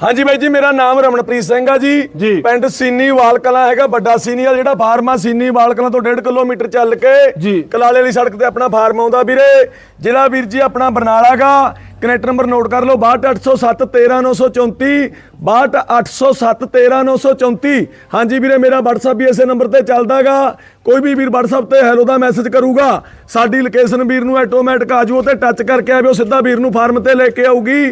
ਹਾਂਜੀ ਬਾਈ ਜੀ ਮੇਰਾ ਨਾਮ ਰਮਨਪ੍ਰੀਤ ਸਿੰਘ ਆ ਜੀ। ਪਿੰਡ ਸੀਨੀ ਵਾਲ ਕਲਾਂ ਹੈਗਾ ਵੱਡਾ ਸੀਨੀ ਵਾਲ ਜਿਹੜਾ ਫਾਰਮ ਆ ਸੀਨੀ ਵਾਲ ਕਲਾਂ ਤੋਂ 1.5 ਕਿਲੋਮੀਟਰ ਚੱਲ ਕੇ। ਕਲਾਲੇ ਵਾਲੀ ਸੜਕ ਤੇ ਆਪਣਾ ਫਾਰਮ ਆਉਂਦਾ ਵੀਰੇ। ਜ਼ਿਲ੍ਹਾ ਵੀਰ ਜੀ ਆਪਣਾ ਬਰਨਾਲਾ ਗਾ ਕਨੈਕਟ ਨੰਬਰ ਨੋਟ ਕਰ ਲਓ 62807 13934 62807 13934 ਹਾਂਜੀ ਵੀਰੇ ਮੇਰਾ WhatsApp ਵੀ ਇਸੇ ਨੰਬਰ ਤੇ ਚੱਲਦਾਗਾ ਕੋਈ ਵੀ ਵੀਰ WhatsApp ਤੇ ਹੈਲੋ ਦਾ ਮੈਸੇਜ ਕਰੂਗਾ ਸਾਡੀ ਲੋਕੇਸ਼ਨ ਵੀਰ ਨੂੰ ਆਟੋਮੈਟਿਕ ਆਜੂ ਤੇ ਟੱਚ ਕਰਕੇ ਆਵੇ ਉਹ ਸਿੱਧਾ ਵੀਰ ਨੂੰ ਫਾਰਮ ਤੇ ਲੈ ਕੇ ਆਊਗੀ।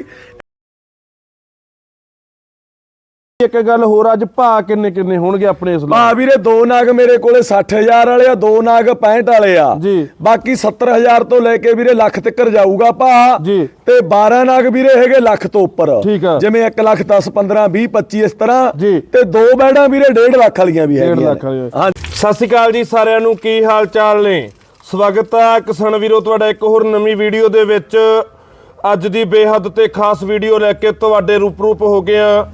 ਇੱਕ ਗੱਲ ਹੋਰ ਅੱਜ ਭਾ ਕਿੰਨੇ ਕਿੰਨੇ ਹੋਣਗੇ ਆਪਣੇ ਇਸ ਭਾ ਵੀਰੇ ਦੋ ਨਾਗ ਮੇਰੇ ਕੋਲੇ 60000 ਵਾਲੇ ਆ ਦੋ ਨਾਗ 65 ਵਾਲੇ ਆ ਜੀ। ਬਾਕੀ 70000 ਤੋਂ ਲੈ ਕੇ ਵੀਰੇ ਲੱਖ ਤੱਕ ਜਾਊਗਾ ਭਾ ਜੀ। ਤੇ 12 ਨਾਗ ਵੀਰੇ ਹੈਗੇ ਲੱਖ ਤੋਂ ਉੱਪਰ ਆ। ਜਿਵੇਂ 1 ਲੱਖ 10 15 20 25 ਇਸ ਤਰ੍ਹਾਂ ਜੀ। ਤੇ ਦੋ ਬੈਡਾਂ ਵੀਰੇ 1.5 ਲੱਖ ਵਾਲੀਆਂ ਵੀ ਹੈਗੀਆਂ ਲੱਖ ਵਾਲੀਆਂ। ਹਾਂ ਸਤਿ ਸ਼੍ਰੀ ਅਕਾਲ ਜੀ ਸਾਰਿਆਂ ਨੂੰ ਕੀ ਹਾਲ ਚਾਲ ਨੇ ਸਵਾਗਤ ਹੈ ਕਿਸਾਨ ਵੀਰੋ ਤੁਹਾਡਾ ਇੱਕ ਹੋਰ ਨਵੀਂ ਵੀਡੀਓ ਦੇ ਵਿੱਚ ਅੱਜ ਦੀ ਬੇਹੱਦ ਤੇ ਖਾਸ ਵੀਡੀਓ ਲੈ ਕੇ ਤੁਹਾਡੇ ਰੂਪਰੂਪ ਹੋ ਗਏ ਆ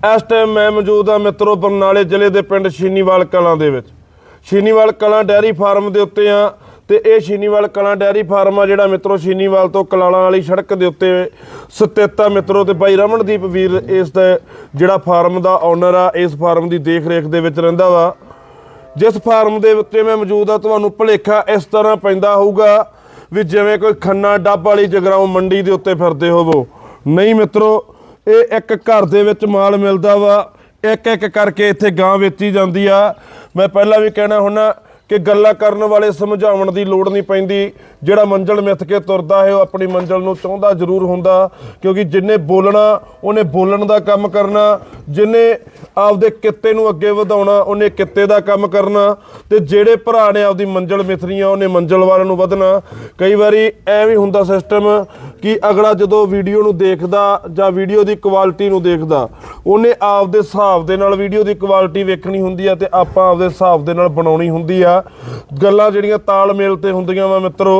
ਇਸ ਟਾਈਮ ਮੈਂ ਮੌਜੂਦ ਆ ਮਿੱਤਰੋ ਬਰਨਾਲੇ ਜ਼ਿਲ੍ਹੇ ਦੇ ਪਿੰਡ ਸ਼ੀਨੀਵਾਲ ਕਲਾਂ ਦੇ ਵਿੱਚ। ਸ਼ੀਨੀਵਾਲ ਕਲਾਂ ਡੈਰੀ ਫਾਰਮ ਦੇ ਉੱਤੇ ਆ ਤੇ ਇਹ ਸ਼ੀਨੀਵਾਲ ਕਲਾਂ ਡੈਰੀ ਫਾਰਮ ਆ ਜਿਹੜਾ ਮਿੱਤਰੋ ਸ਼ੀਨੀਵਾਲ ਤੋਂ ਕਲਾਲਾਂ ਵਾਲੀ ਸੜਕ ਦੇ ਉੱਤੇ ਸਥਿਤ ਆ ਮਿੱਤਰੋ ਤੇ ਬਾਈ ਰਮਨਦੀਪ ਵੀਰ ਇਸ ਦਾ ਜਿਹੜਾ ਫਾਰਮ ਦਾ ਓਨਰ ਆ, ਇਸ ਫਾਰਮ ਦੀ ਦੇਖ ਰੇਖ ਦੇ ਵਿੱਚ ਰਹਿੰਦਾ ਵਾ। ਜਿਸ ਫਾਰਮ ਦੇ ਉੱਤੇ ਮੈਂ ਮੌਜੂਦ ਆ ਤੁਹਾਨੂੰ ਭੁਲੇਖਾ ਇਸ ਤਰ੍ਹਾਂ ਪੈਂਦਾ ਹੋਊਗਾ ਵੀ ਜਿਵੇਂ ਕੋਈ ਖੰਨਾ ਡੱਬ ਵਾਲੀ ਜਗਰਾਉਂ ਮੰਡੀ ਦੇ ਉੱਤੇ ਫਿਰਦੇ ਹੋਵੋ। ਨਹੀਂ ਮਿੱਤਰੋ ਇਹ ਇੱਕ ਘਰ ਦੇ ਵਿੱਚ ਮਾਲ ਮਿਲਦਾ ਵਾ। ਇੱਕ ਇੱਕ ਕਰਕੇ ਇੱਥੇ ਗਾਂ ਵੇਚੀ ਜਾਂਦੀ ਆ। ਮੈਂ ਪਹਿਲਾਂ ਵੀ ਕਹਿਣਾ ਹੁੰਨਾ ਕਿ ਗੱਲਾਂ ਕਰਨ ਵਾਲੇ ਸਮਝਾਉਣ ਦੀ ਲੋੜ ਨਹੀਂ ਪੈਂਦੀ। ਜਿਹੜਾ ਮੰਜ਼ਲ ਮਿੱਥ ਕੇ ਤੁਰਦਾ ਹੈ, ਉਹ ਆਪਣੀ ਮੰਜ਼ਲ ਨੂੰ ਚਾਹੁੰਦਾ ਜ਼ਰੂਰ ਹੁੰਦਾ, ਕਿਉਂਕਿ ਜਿੰਨੇ ਬੋਲਣਾ, ਉਹਨੇ ਬੋਲਣ ਦਾ ਕੰਮ ਕਰਨਾ। ਜਿੰਨੇ ਆਪਦੇ ਕਿੱਤੇ ਨੂੰ ਅੱਗੇ ਵਧਾਉਣਾ, ਉਹਨੇ ਕਿੱਤੇ ਦਾ ਕੰਮ ਕਰਨਾ। ਤੇ ਜਿਹੜੇ ਭਰਾ ਨੇ ਆਪਦੀ ਮੰਜ਼ਲ ਮਿਥਣੀ ਆ ਉਹਨੇ ਮੰਜ਼ਲ ਵੱਲ ਨੂੰ ਵਧਣਾ। ਕਈ ਵਾਰੀ ਐਵੇਂ ਹੁੰਦਾ ਸਿਸਟਮ ਕਿ ਅਗਲਾ ਜਦੋਂ ਵੀਡੀਓ ਨੂੰ ਦੇਖਦਾ ਜਾਂ ਵੀਡੀਓ ਦੀ ਕੁਆਲਿਟੀ ਨੂੰ ਦੇਖਦਾ, ਉਹਨੇ ਆਪਦੇ ਹਿਸਾਬ ਦੇ ਨਾਲ ਵੀਡੀਓ ਦੀ ਕੁਆਲਿਟੀ ਵੇਖਣੀ ਹੁੰਦੀ ਆ ਤੇ ਆਪਾਂ ਆਪਦੇ ਹਿਸਾਬ ਦੇ ਨਾਲ ਬਣਾਉਣੀ ਹੁੰਦੀ ਆ। ਗੱਲਾਂ ਜਿਹੜੀਆਂ ਤਾਲਮੇਲ ਤੇ ਹੁੰਦੀਆਂ ਵਾ ਮਿੱਤਰੋ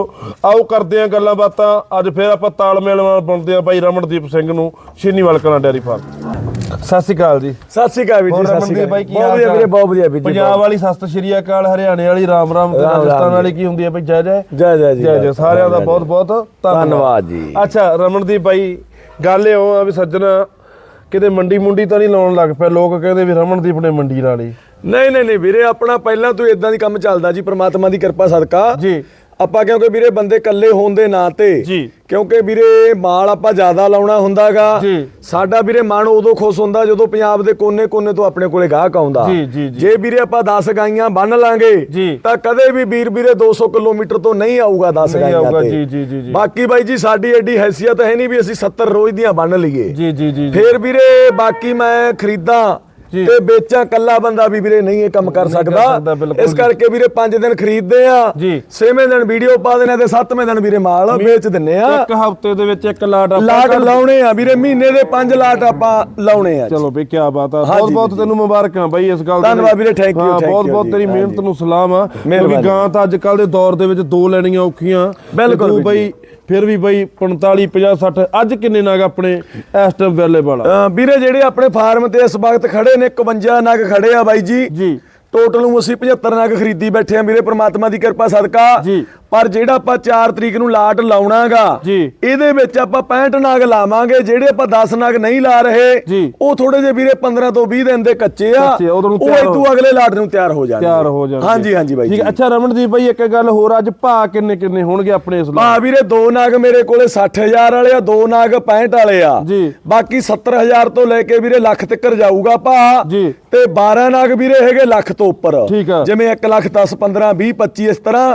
ਆਓ ਕਰਦੇ ਆ ਗੱਲਾਂ ਬਾਤਾਂ। ਅੱਜ ਫੇਰ ਆਪਾਂ ਤਾਲਮੇਲ ਨਾਲ ਬਣਦੇ ਆ ਬਾਈ ਰਮਨਦੀਪ ਸਿੰਘ ਨੂੰ ਸ਼ੀਨੀਵਾਲ ਕਲਾਂ ਡੈਰੀ ਫਾਰਮ। ਸਤਿ ਸ਼੍ਰੀ ਅਕਾਲ ਜੀ। ਸਤਿ ਸ਼੍ਰੀ ਅਕਾਲ ਵੀਰ ਜੀ ਸਤਿ ਸ਼੍ਰੀ ਬਾਈ ਅਕਾਲ। ਕੀ ਬਹੁਤ ਹਾਲ ਵਧੀਆ ਚਾਲ? ਵੀਰੇ ਬਹੁਤ ਵਧੀਆ ਵੀਰ ਜੀ ਪੰਜਾਬ ਵਾਲੀ ਸਤਿ ਸ਼੍ਰੀ ਅਕਾਲ ਹਰਿਆਣੇ ਵਾਲੀ ਰਾਮ ਰਾਮ ਤੇ ਰਾਜਸਥਾਨ। ਵਾਲੀ ਕੀ ਹੁੰਦੀ ਹੈ ਭਾਈ? ਜੈ ਜੈ। ਜੈ ਜੈ ਜੀ ਜੈ ਜੈ ਸਾਰਿਆਂ ਦਾ ਬਹੁਤ ਬਹੁਤ ਧੰਨਵਾਦ। ਜੀ। ਅੱਛਾ ਰਮਨਦੀਪ ਭਾਈ ਗੱਲ ਇਹ ਆ ਵੀ ਸੱਜਣਾ ਕਿਤੇ ਮੰਡੀ ਮੁੰਡੀ ਤਾਂ ਨਹੀਂ ਲਾਉਣ ਲੱਗ ਪਿਆ। ਲੋਕ ਕਹਿੰਦੇ ਵੀ ਰਮਨਦੀਪ ਨੇ ਮੰਡੀ ਲਾ ਲਈ। ਨਹੀਂ ਨਹੀਂ ਨਹੀਂ ਵੀਰੇ ਆਪਣਾ ਪਹਿਲਾਂ ਤੋਂ ਇਦਾਂ ਦੀ ਕੰਮ ਚੱਲਦਾ ਜੀ ਪ੍ਰਮਾਤਮਾ ਦੀ ਕਿਰਪਾ ਸਦਕਾ ਜੀ। ਆਪਾਂ ਕਿਉਂਕਿ ਵੀਰੇ ਬੰਦੇ ਇਕੱਲੇ ਹੋਣ ਦੇ ਨਾਂ ਤੇ ਜੀ। ਕਿਉਂਕਿ ਵੀਰੇ ਮਾਲ ਆਪਾਂ ਜ਼ਿਆਦਾ ਲਾਉਣਾ ਹੁੰਦਾਗਾ ਜੀ। ਸਾਡਾ ਵੀਰੇ ਮਨ ਉਦੋਂ ਖੁਸ਼ ਹੁੰਦਾ ਜਦੋਂ ਪੰਜਾਬ ਦੇ ਕੋਨੇ-ਕੋਨੇ ਤੋਂ ਆਪਣੇ ਕੋਲੇ ਗਾਹਕ ਆਉਂਦਾ ਜੀ, ਜੀ, ਜੀ। ਜੇ ਵੀਰੇ ਆਪਾਂ 10 ਗਾਈਆਂ ਬੰਨ ਲਾਂਗੇ ਜੀ। ਤਾਂ ਕਦੇ ਵੀ ਵੀਰ ਵੀਰੇ 200 ਕਿਲੋਮੀਟਰ ਤੋਂ ਨਹੀਂ ਆਊਗਾ 10 ਨਹੀਂ ਗਾਈਆਂ ਆਊਗਾ, ਤੇ ਜੀ, ਜੀ, ਜੀ, ਜੀ। ਬਾਕੀ ਬਾਈ ਜੀ ਸਾਡੀ ਐਡੀ ਹੈਸੀਅਤ ਹੈ ਨਹੀਂ ਵੀ ਅਸੀਂ 70 ਰੋਜ਼ ਦੀਆਂ ਬੰਨ ਲਈਏ ਜੀ ਜੀ ਜੀ ਫੇਰ ਵੀਰੇ ਬਾਕੀ ਮੈਂ ਖਰੀਦਾਂ। ਤੇ ਵੇਚਾਂ ਕੱਲਾ ਬੰਦਾ ਵੀ ਵੀਰੇ ਨਹੀਂ ਇਹ ਕੰਮ ਕਰ ਸਕਦਾ ਇਸ। ਕਰਕੇ ਵੀਰੇ 5 ਦਿਨ ਖਰੀਦਦੇ ਆ ਜੀ। 6ਵੇਂ ਦਿਨ ਵੀਡੀਓ ਪਾ ਦੇਣੇ ਤੇ 7ਵੇਂ ਦਿਨ ਵੀਰੇ ਮਾਲ ਵੇਚ ਦਿੰਨੇ ਆ ਇੱਕ ਹਫ਼ਤੇ ਦੇ ਵਿੱਚ ਇੱਕ ਲਾਟ ਆਪਾਂ ਲਾਟ ਲਾਉਣੇ ਆ ਵੀਰੇ ਮਹੀਨੇ ਦੇ 5 ਲਾਟ ਆਪਾਂ ਲਾਉਣੇ ਆ ਚਲੋ ਬਈ ਕੀ ਬਾਤ ਆ ਬਹੁਤ ਬਹੁਤ। ਤੈਨੂੰ ਮੁਬਾਰਕਾਂ ਬਾਈ ਇਸ ਗੱਲ ਦੀ। ਧੰਨਵਾਦ ਵੀਰੇ, ਹਾਂ, thank ਬਹੁਤ ਬਹੁਤ ਤੇਰੀ। ਮਿਹਨਤ ਨੂੰ ਸਲਾਮ ਆ ਕਿਉਂਕਿ। ਗਾਂ ਤਾਂ ਅੱਜ ਕੱਲ ਦੇ ਦੌਰ ਦੇ ਵਿੱਚ ਦੋ ਲੈਣੀਆਂ ਔਖੀਆਂ ਬਿਲਕੁਲ ਬਈ ਫਿਰ ਵੀ ਬਈ 45 50 60 ਅੱਜ ਕਿੰਨੇ ਨਾਗ ਆਪਣੇ ਇਸ ਟਾਈਮ ਅਵੇਲੇਬਲ ਆ? ਵੀਰੇ ਜਿਹੜੇ ਆਪਣੇ ਫਾਰਮ ਤੇ ਇਸ ਵਕਤ ਖੜੇ ਨੇ 51 ਨਗ ਖੜੇ ਆ ਬਾਈ ਜੀ। ਜੀ। ਟੋਟਲ ਨੂੰ ਅਸੀਂ 75 ਨਗ ਖਰੀਦੀ ਬੈਠੇ ਆ। ਵੀਰੇ ਪ੍ਰਮਾਤਮਾ ਦੀ ਕਿਰਪਾ ਸਦਕਾ। ਜੀ। ਪਰ ਜਿਹੜਾ ਆਪਾਂ 4 ਤਰੀਕ ਨੂੰ ਲਾਟ ਲਾਉਣਾਗਾ। ਇਹਦੇ ਵਿੱਚ ਆਪਾਂ 65 ਨਗ ਲਾਵਾਂਗੇ ਜਿਹੜੇ ਆਪਾਂ 10 ਨਗ ਨਹੀਂ ਲਾ ਰਹੇ। ਉਹ ਥੋੜੇ ਜਿਹੇ ਵੀਰੇ 15 ਤੋਂ 20 ਦਿਨ ਦੇ ਕੱਚੇ ਆ ਉਹ ਇਦੋਂ ਅਗਲੇ ਲਾਟ ਨੂੰ ਤਿਆਰ ਹੋ ਜਾਣਗੇ ਤਿਆਰ ਹੋ ਜਾਣਗੇ ਹਾਂਜੀ ਹਾਂਜੀ ਬਾਈ ਠੀਕ। ਅੱਛਾ ਰਮਨਦੀਪ ਬਾਈ ਇੱਕ ਗੱਲ ਹੋਰ ਅੱਜ ਭਾ ਕਿੰਨੇ ਕਿੰਨੇ ਹੋਣਗੇ ਆਪਣੇ ਇਸ ਭਾ ਵੀਰੇ ਦੋ ਨਾਗ ਮੇਰੇ ਕੋਲੇ 60000 ਵਾਲੇ ਆ ਦੋ ਨਾਗ 65 ਵਾਲੇ ਆ। ਬਾਕੀ 70000 ਤੋਂ ਲੈ ਕੇ ਵੀਰੇ ਲੱਖ ਤੱਕ ਜਾਊਗਾ ਭਾ ਜੀ। ਤੇ 12 ਨਾਗ ਵੀਰੇ ਹੈਗੇ ਲੱਖ ਤੋਂ ਉੱਪਰ। ਜਿਵੇਂ 1 ਲੱਖ 10 15 20 25 ਇਸ ਤਰ੍ਹਾਂ।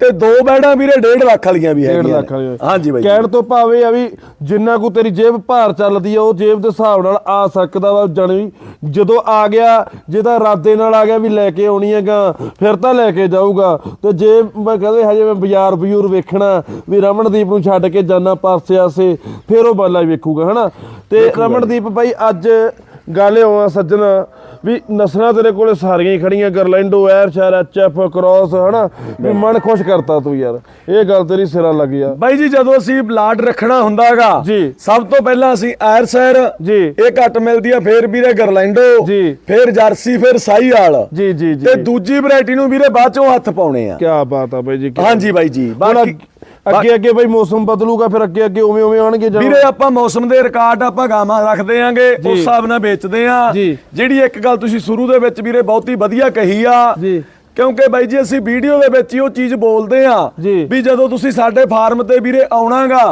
ਤੇ ਦੋ ਬੈਡਾਂ ਵੀਰੇ 1.5 ਲੱਖ ਵਾਲੀਆਂ ਵੀ ਹੈਗੀਆਂ ਲੱਖ ਵਾਲੀ ਨੇ। ਹਾਂਜੀ ਬਾਈ। ਕਹਿਣ ਤੋਂ ਭਾਵੇਂ ਆ ਵੀ ਜਿੰਨਾ ਕੋ ਤੇਰੀ ਜੇਬ ਭਾਰ ਚੱਲਦੀ ਆ ਉਹ ਜੇਬ ਦੇ ਹਿਸਾਬ ਨਾਲ ਆ ਸਕਦਾ ਵਾ ਜਾਣੀ। ਜਦੋਂ ਆ ਗਿਆ ਜਿਹਦਾ ਇਰਾਦੇ ਨਾਲ ਆ ਗਿਆ ਵੀ ਲੈ ਕੇ ਆਉਣੀ ਹੈਗਾ ਫਿਰ ਤਾਂ ਲੈ ਕੇ ਜਾਊਗਾ। ਤੇ ਜੇ ਮੈਂ ਕਹਿੰਦੇ ਹਜੇ ਮੈਂ ਬਾਜ਼ਾਰ ਬਯੂਰ ਵੇਖਣਾ ਵੀ ਰਮਨਦੀਪ ਨੂੰ ਛੱਡ ਕੇ ਜਾਣਾ ਪਾਸੇ ਆਸੇ ਫਿਰ ਉਹ ਬਾਲਾ ਵੇਖੂਗਾ ਹਨਾ? ਤੇ ਰਮਨਦੀਪ ਬਾਈ ਅੱਜ ਗੱਲ ਇਉਂ ਆ ਸੱਜਣਾ ਵੀ ਨਸਲਾਂ ਤੇਰੇ ਕੋਲੇ ਸਾਰੀਆਂ ਹੀ ਖੜੀਆਂ ਗਰਲੈਂਡੋ ਐਰਸ਼ਾਰ ਐਚਐਫ ਕ੍ਰਾਸ ਹਨਾ ਵੀ ਮਨ ਖੁਸ਼ ਕਰਤਾ ਤੂੰ ਯਾਰ ਇਹ ਗੱਲ ਤੇਰੀ ਸਿਰਾਂ ਲੱਗੀ ਆ ਬਾਈ ਜੀ ਜਦੋਂ ਅਸੀਂ ਬਲਾਡ ਰੱਖਣਾ ਹੁੰਦਾਗਾ ਜੀ। ਸਭ ਤੋਂ ਪਹਿਲਾਂ ਅਸੀਂ ਐਰਸਰ ਜੀ। ਇਹ ਘੱਟ ਮਿਲਦੀ ਆ ਫੇਰ ਵੀਰੇ ਗਰਲੈਂਡੋ ਜੀ। ਫੇਰ ਜਰਸੀ ਫੇਰ ਸਾਈਵਾਲ ਜੀ ਜੀ ਜੀ ਤੇ ਦੂਜੀ ਵੈਰਾਈਟੀ ਨੂੰ ਵੀਰੇ ਬਾਅਦ ਚੋਂ ਹੱਥ ਪਾਉਣੇ ਆ ਕੀ ਬਾਤ ਆ ਬਾਈ ਜੀ ਹਾਂਜੀ ਬਾਈ ਜੀ ਬਾਕੀ ਅੱਗ- ਅੱਗੇ ਬਾਈ ਮੌਸਮ ਬਦਲੂਗਾ ਫਿਰ ਅੱਗੇ ਅੱਗੇ ਉਵੇਂ ਉਵੇਂ ਜਾਨਵਰ। ਵੀਰੇ ਆਪਾਂ ਮੌਸਮ ਦੇ ਰਿਕਾਰਡ ਆਪਾਂ ਗਾਵਾਂ ਰੱਖਦੇ ਆਂਗੇ ਉਸ ਹਿਸਾਬ ਨਾਲ ਵੇਚਦੇ ਆ। ਜਿਹੜੀ ਇੱਕ ਗੱਲ ਤੁਸੀਂ ਸ਼ੁਰੂ ਦੇ ਵਿੱਚ ਵੀਰੇ ਬਹੁਤੀ ਵਧੀਆ ਕਹੀ ਆ ਜੀ। ਕਿਉਂਕਿ ਬਾਈ ਜੀ ਅਸੀਂ ਵੀਡੀਓ ਦੇ ਵਿੱਚ ਹੀ ਉਹ ਚੀਜ਼ ਬੋਲਦੇ ਆ। ਵੀ ਜਦੋਂ ਤੁਸੀਂ ਸਾਡੇ ਫਾਰਮ ਤੇ ਵੀਰੇ ਆਉਣਾਗਾ।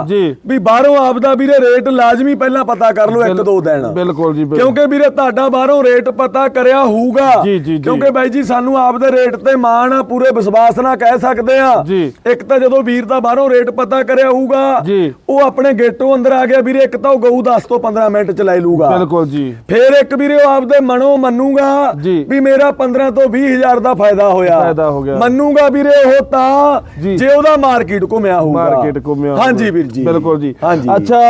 ਵੀ ਬਾਹਰੋਂ ਆਪਦਾ ਵੀਰੇ ਰੇਟ ਲਾਜ਼ਮੀ ਪਹਿਲਾਂ ਪਤਾ ਕਰ ਲਓ ਇੱਕ ਦੋ ਦਿਨ ਬਿਲਕੁਲ ਜੀ। ਕਿਉਂਕਿ ਵੀਰੇ ਤੁਹਾਡਾ ਬਾਹਰੋਂ ਰੇਟ ਪਤਾ ਕਰਿਆ ਹੋਊਗਾ। ਕਿਉਂਕਿ ਬਾਈ ਜੀ ਸਾਨੂੰ ਆਪਦੇ ਰੇਟ ਤੇ ਮਾਣ ਆ ਪੂਰੇ ਵਿਸ਼ਵਾਸ ਨਾਲ ਕਹਿ ਸਕਦੇ ਆ। ਇੱਕ ਤਾਂ ਜਦੋਂ ਵੀਰ ਦਾ ਬਾਹਰੋਂ ਰੇਟ ਪਤਾ ਕਰਿਆ ਹੋਊਗਾ। ਉਹ ਆਪਣੇ ਗੇਟੋਂ ਅੰਦਰ ਆ ਗਿਆ ਵੀਰੇ ਇੱਕ ਤਾਂ ਉਹ ਗਊ 10 ਤੋਂ 15 ਮਿੰਟ ਚ ਲੈ ਲੂਗਾ ਬਿਲਕੁਲ ਜੀ ਫੇਰ ਇੱਕ ਵੀਰੇ ਉਹ ਆਪਦੇ ਮਨੋਂ ਮੰਨੂਗਾ। ਵੀ ਮੇਰਾ 15 ਤੋਂ 20 ਹਜ਼ਾਰ ਦਾ ਫਾਇਦਾ ਹੋਇਆ ਫਾਇਦਾ ਹੋ ਗਿਆ। ਮੰਨੂਗਾ ਵੀਰੇ ਉਹ ਤਾਂ ਜੀ। ਜੇ ਉਹਦਾ ਮਾਰਕੀਟ ਘੁੰਮਿਆ ਹੋਊਗਾ ਮਾਰਕੀਟ ਘੁੰਮਿਆ ਹਾਂਜੀ। ਵੀਰ ਜੀ ਬਿਲਕੁਲ ਜੀ ਹਾਂਜੀ ਅੱਛਾ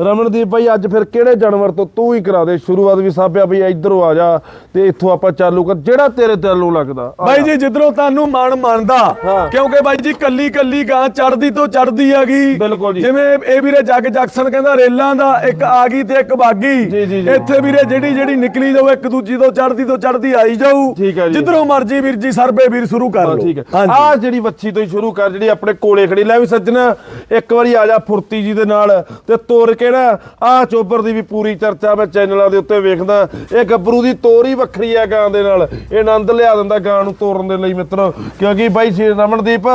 ਰਮਨਦੀਪ ਭਾਈ ਅੱਜ ਫਿਰ ਕਿਹੜੇ ਜਾਨਵਰ ਤੋਂ ਤੂੰ ਹੀ ਕਰਾ ਦੇ ਸ਼ੁਰੂਆਤ ਵੀ ਸਾਬਿਆ ਵੀ ਇਧਰੋਂ ਆ ਜਾ ਤੇ ਇੱਥੋਂ ਆਪਾਂ ਚਾਲੂ ਕਰ ਜਿਹੜਾ ਤੇਰੇ ਦਿਲ ਨੂੰ ਲੱਗਦਾ ਆ ਬਾਈ ਜਾ। ਜੀ ਜਿੱਧਰੋਂ ਤੁਹਾਨੂੰ ਮਨ ਮੰਨਦਾ ਹਾਂ। ਕਿਉਂਕਿ ਬਾਈ ਜੀ ਕੱਲੀ ਕੱਲੀ ਗਾਂ ਚੜਦੀ ਤੋਂ ਚੜਦੀ ਹੈਗੀ ਬਿਲਕੁਲ ਜੀ। ਜਿਵੇਂ ਇਹ ਵੀਰੇ ਜੱਗ ਜੈਕਸਨ ਕਹਿੰਦਾ ਰੇਲਾਂ ਦਾ ਇੱਕ ਆ ਗਈ ਤੇ ਇੱਕ ਬਾਗੀ ਜੀ, ਜੀ, ਜੀ। ਇੱਥੇ ਵੀਰੇ ਜਿਹੜੀ ਜਿਹੜੀ ਨਿਕਲੀ ਜਾਊ ਇੱਕ ਦੂਜੀ ਤੋਂ ਚੜਦੀ ਤੋਂ ਚੜਦੀ ਆਈ ਜਾਊ ਠੀਕ ਹੈ ਜੀ। ਜਿੱਧਰੋਂ ਮਰਜ਼ੀ ਵੀਰ ਜੀ ਸਰਬੇ ਵੀਰ ਸ਼ੁਰੂ ਕਰ ਲਓ। ਠੀਕ ਹੈ। ਹਾਂਜੀ। ਆ ਜਿਹੜੀ ਵੱਛੀ ਤੋਂ ਹੀ ਸ਼ੁਰੂ ਕਰ ਜਿਹੜੀ ਆਪਣੇ ਕੋਲੇ ਖੜੀ ਲੈ ਵੀ ਸੱਜਣਾ ਇੱਕ ਵਾਰੀ ਆ ਜਾ ਫੁਰਤੀ ਜੀ ਦੇ ਨਾਲ ਤੇ ਤੋਰ ਕੇ ਨਾ ਆ ਚੋਬਰ ਦੀ ਵੀ ਪੂਰੀ ਚਰਚਾ ਮੈਂ ਚੈਨਲਾਂ ਦੇ ਉੱਤੇ ਵੇਖਦਾ। ਇਹ ਗੱਭਰੂ ਦੀ ਤੋਰ ਹੀ ਵੱਖਰੀ ਆ ਗਾਂ ਦੇ ਨਾਲ। ਇਹ ਆਨੰਦ ਲਿਆ ਦਿੰਦਾ ਗਾਂ ਨੂੰ ਤੋਰਨ ਦੇ ਲਈ ਮਿੱਤਰੋ। ਕਿਉਂਕਿ ਬਾਈ ਸ਼੍ਰੀ ਰਮਨਦੀਪ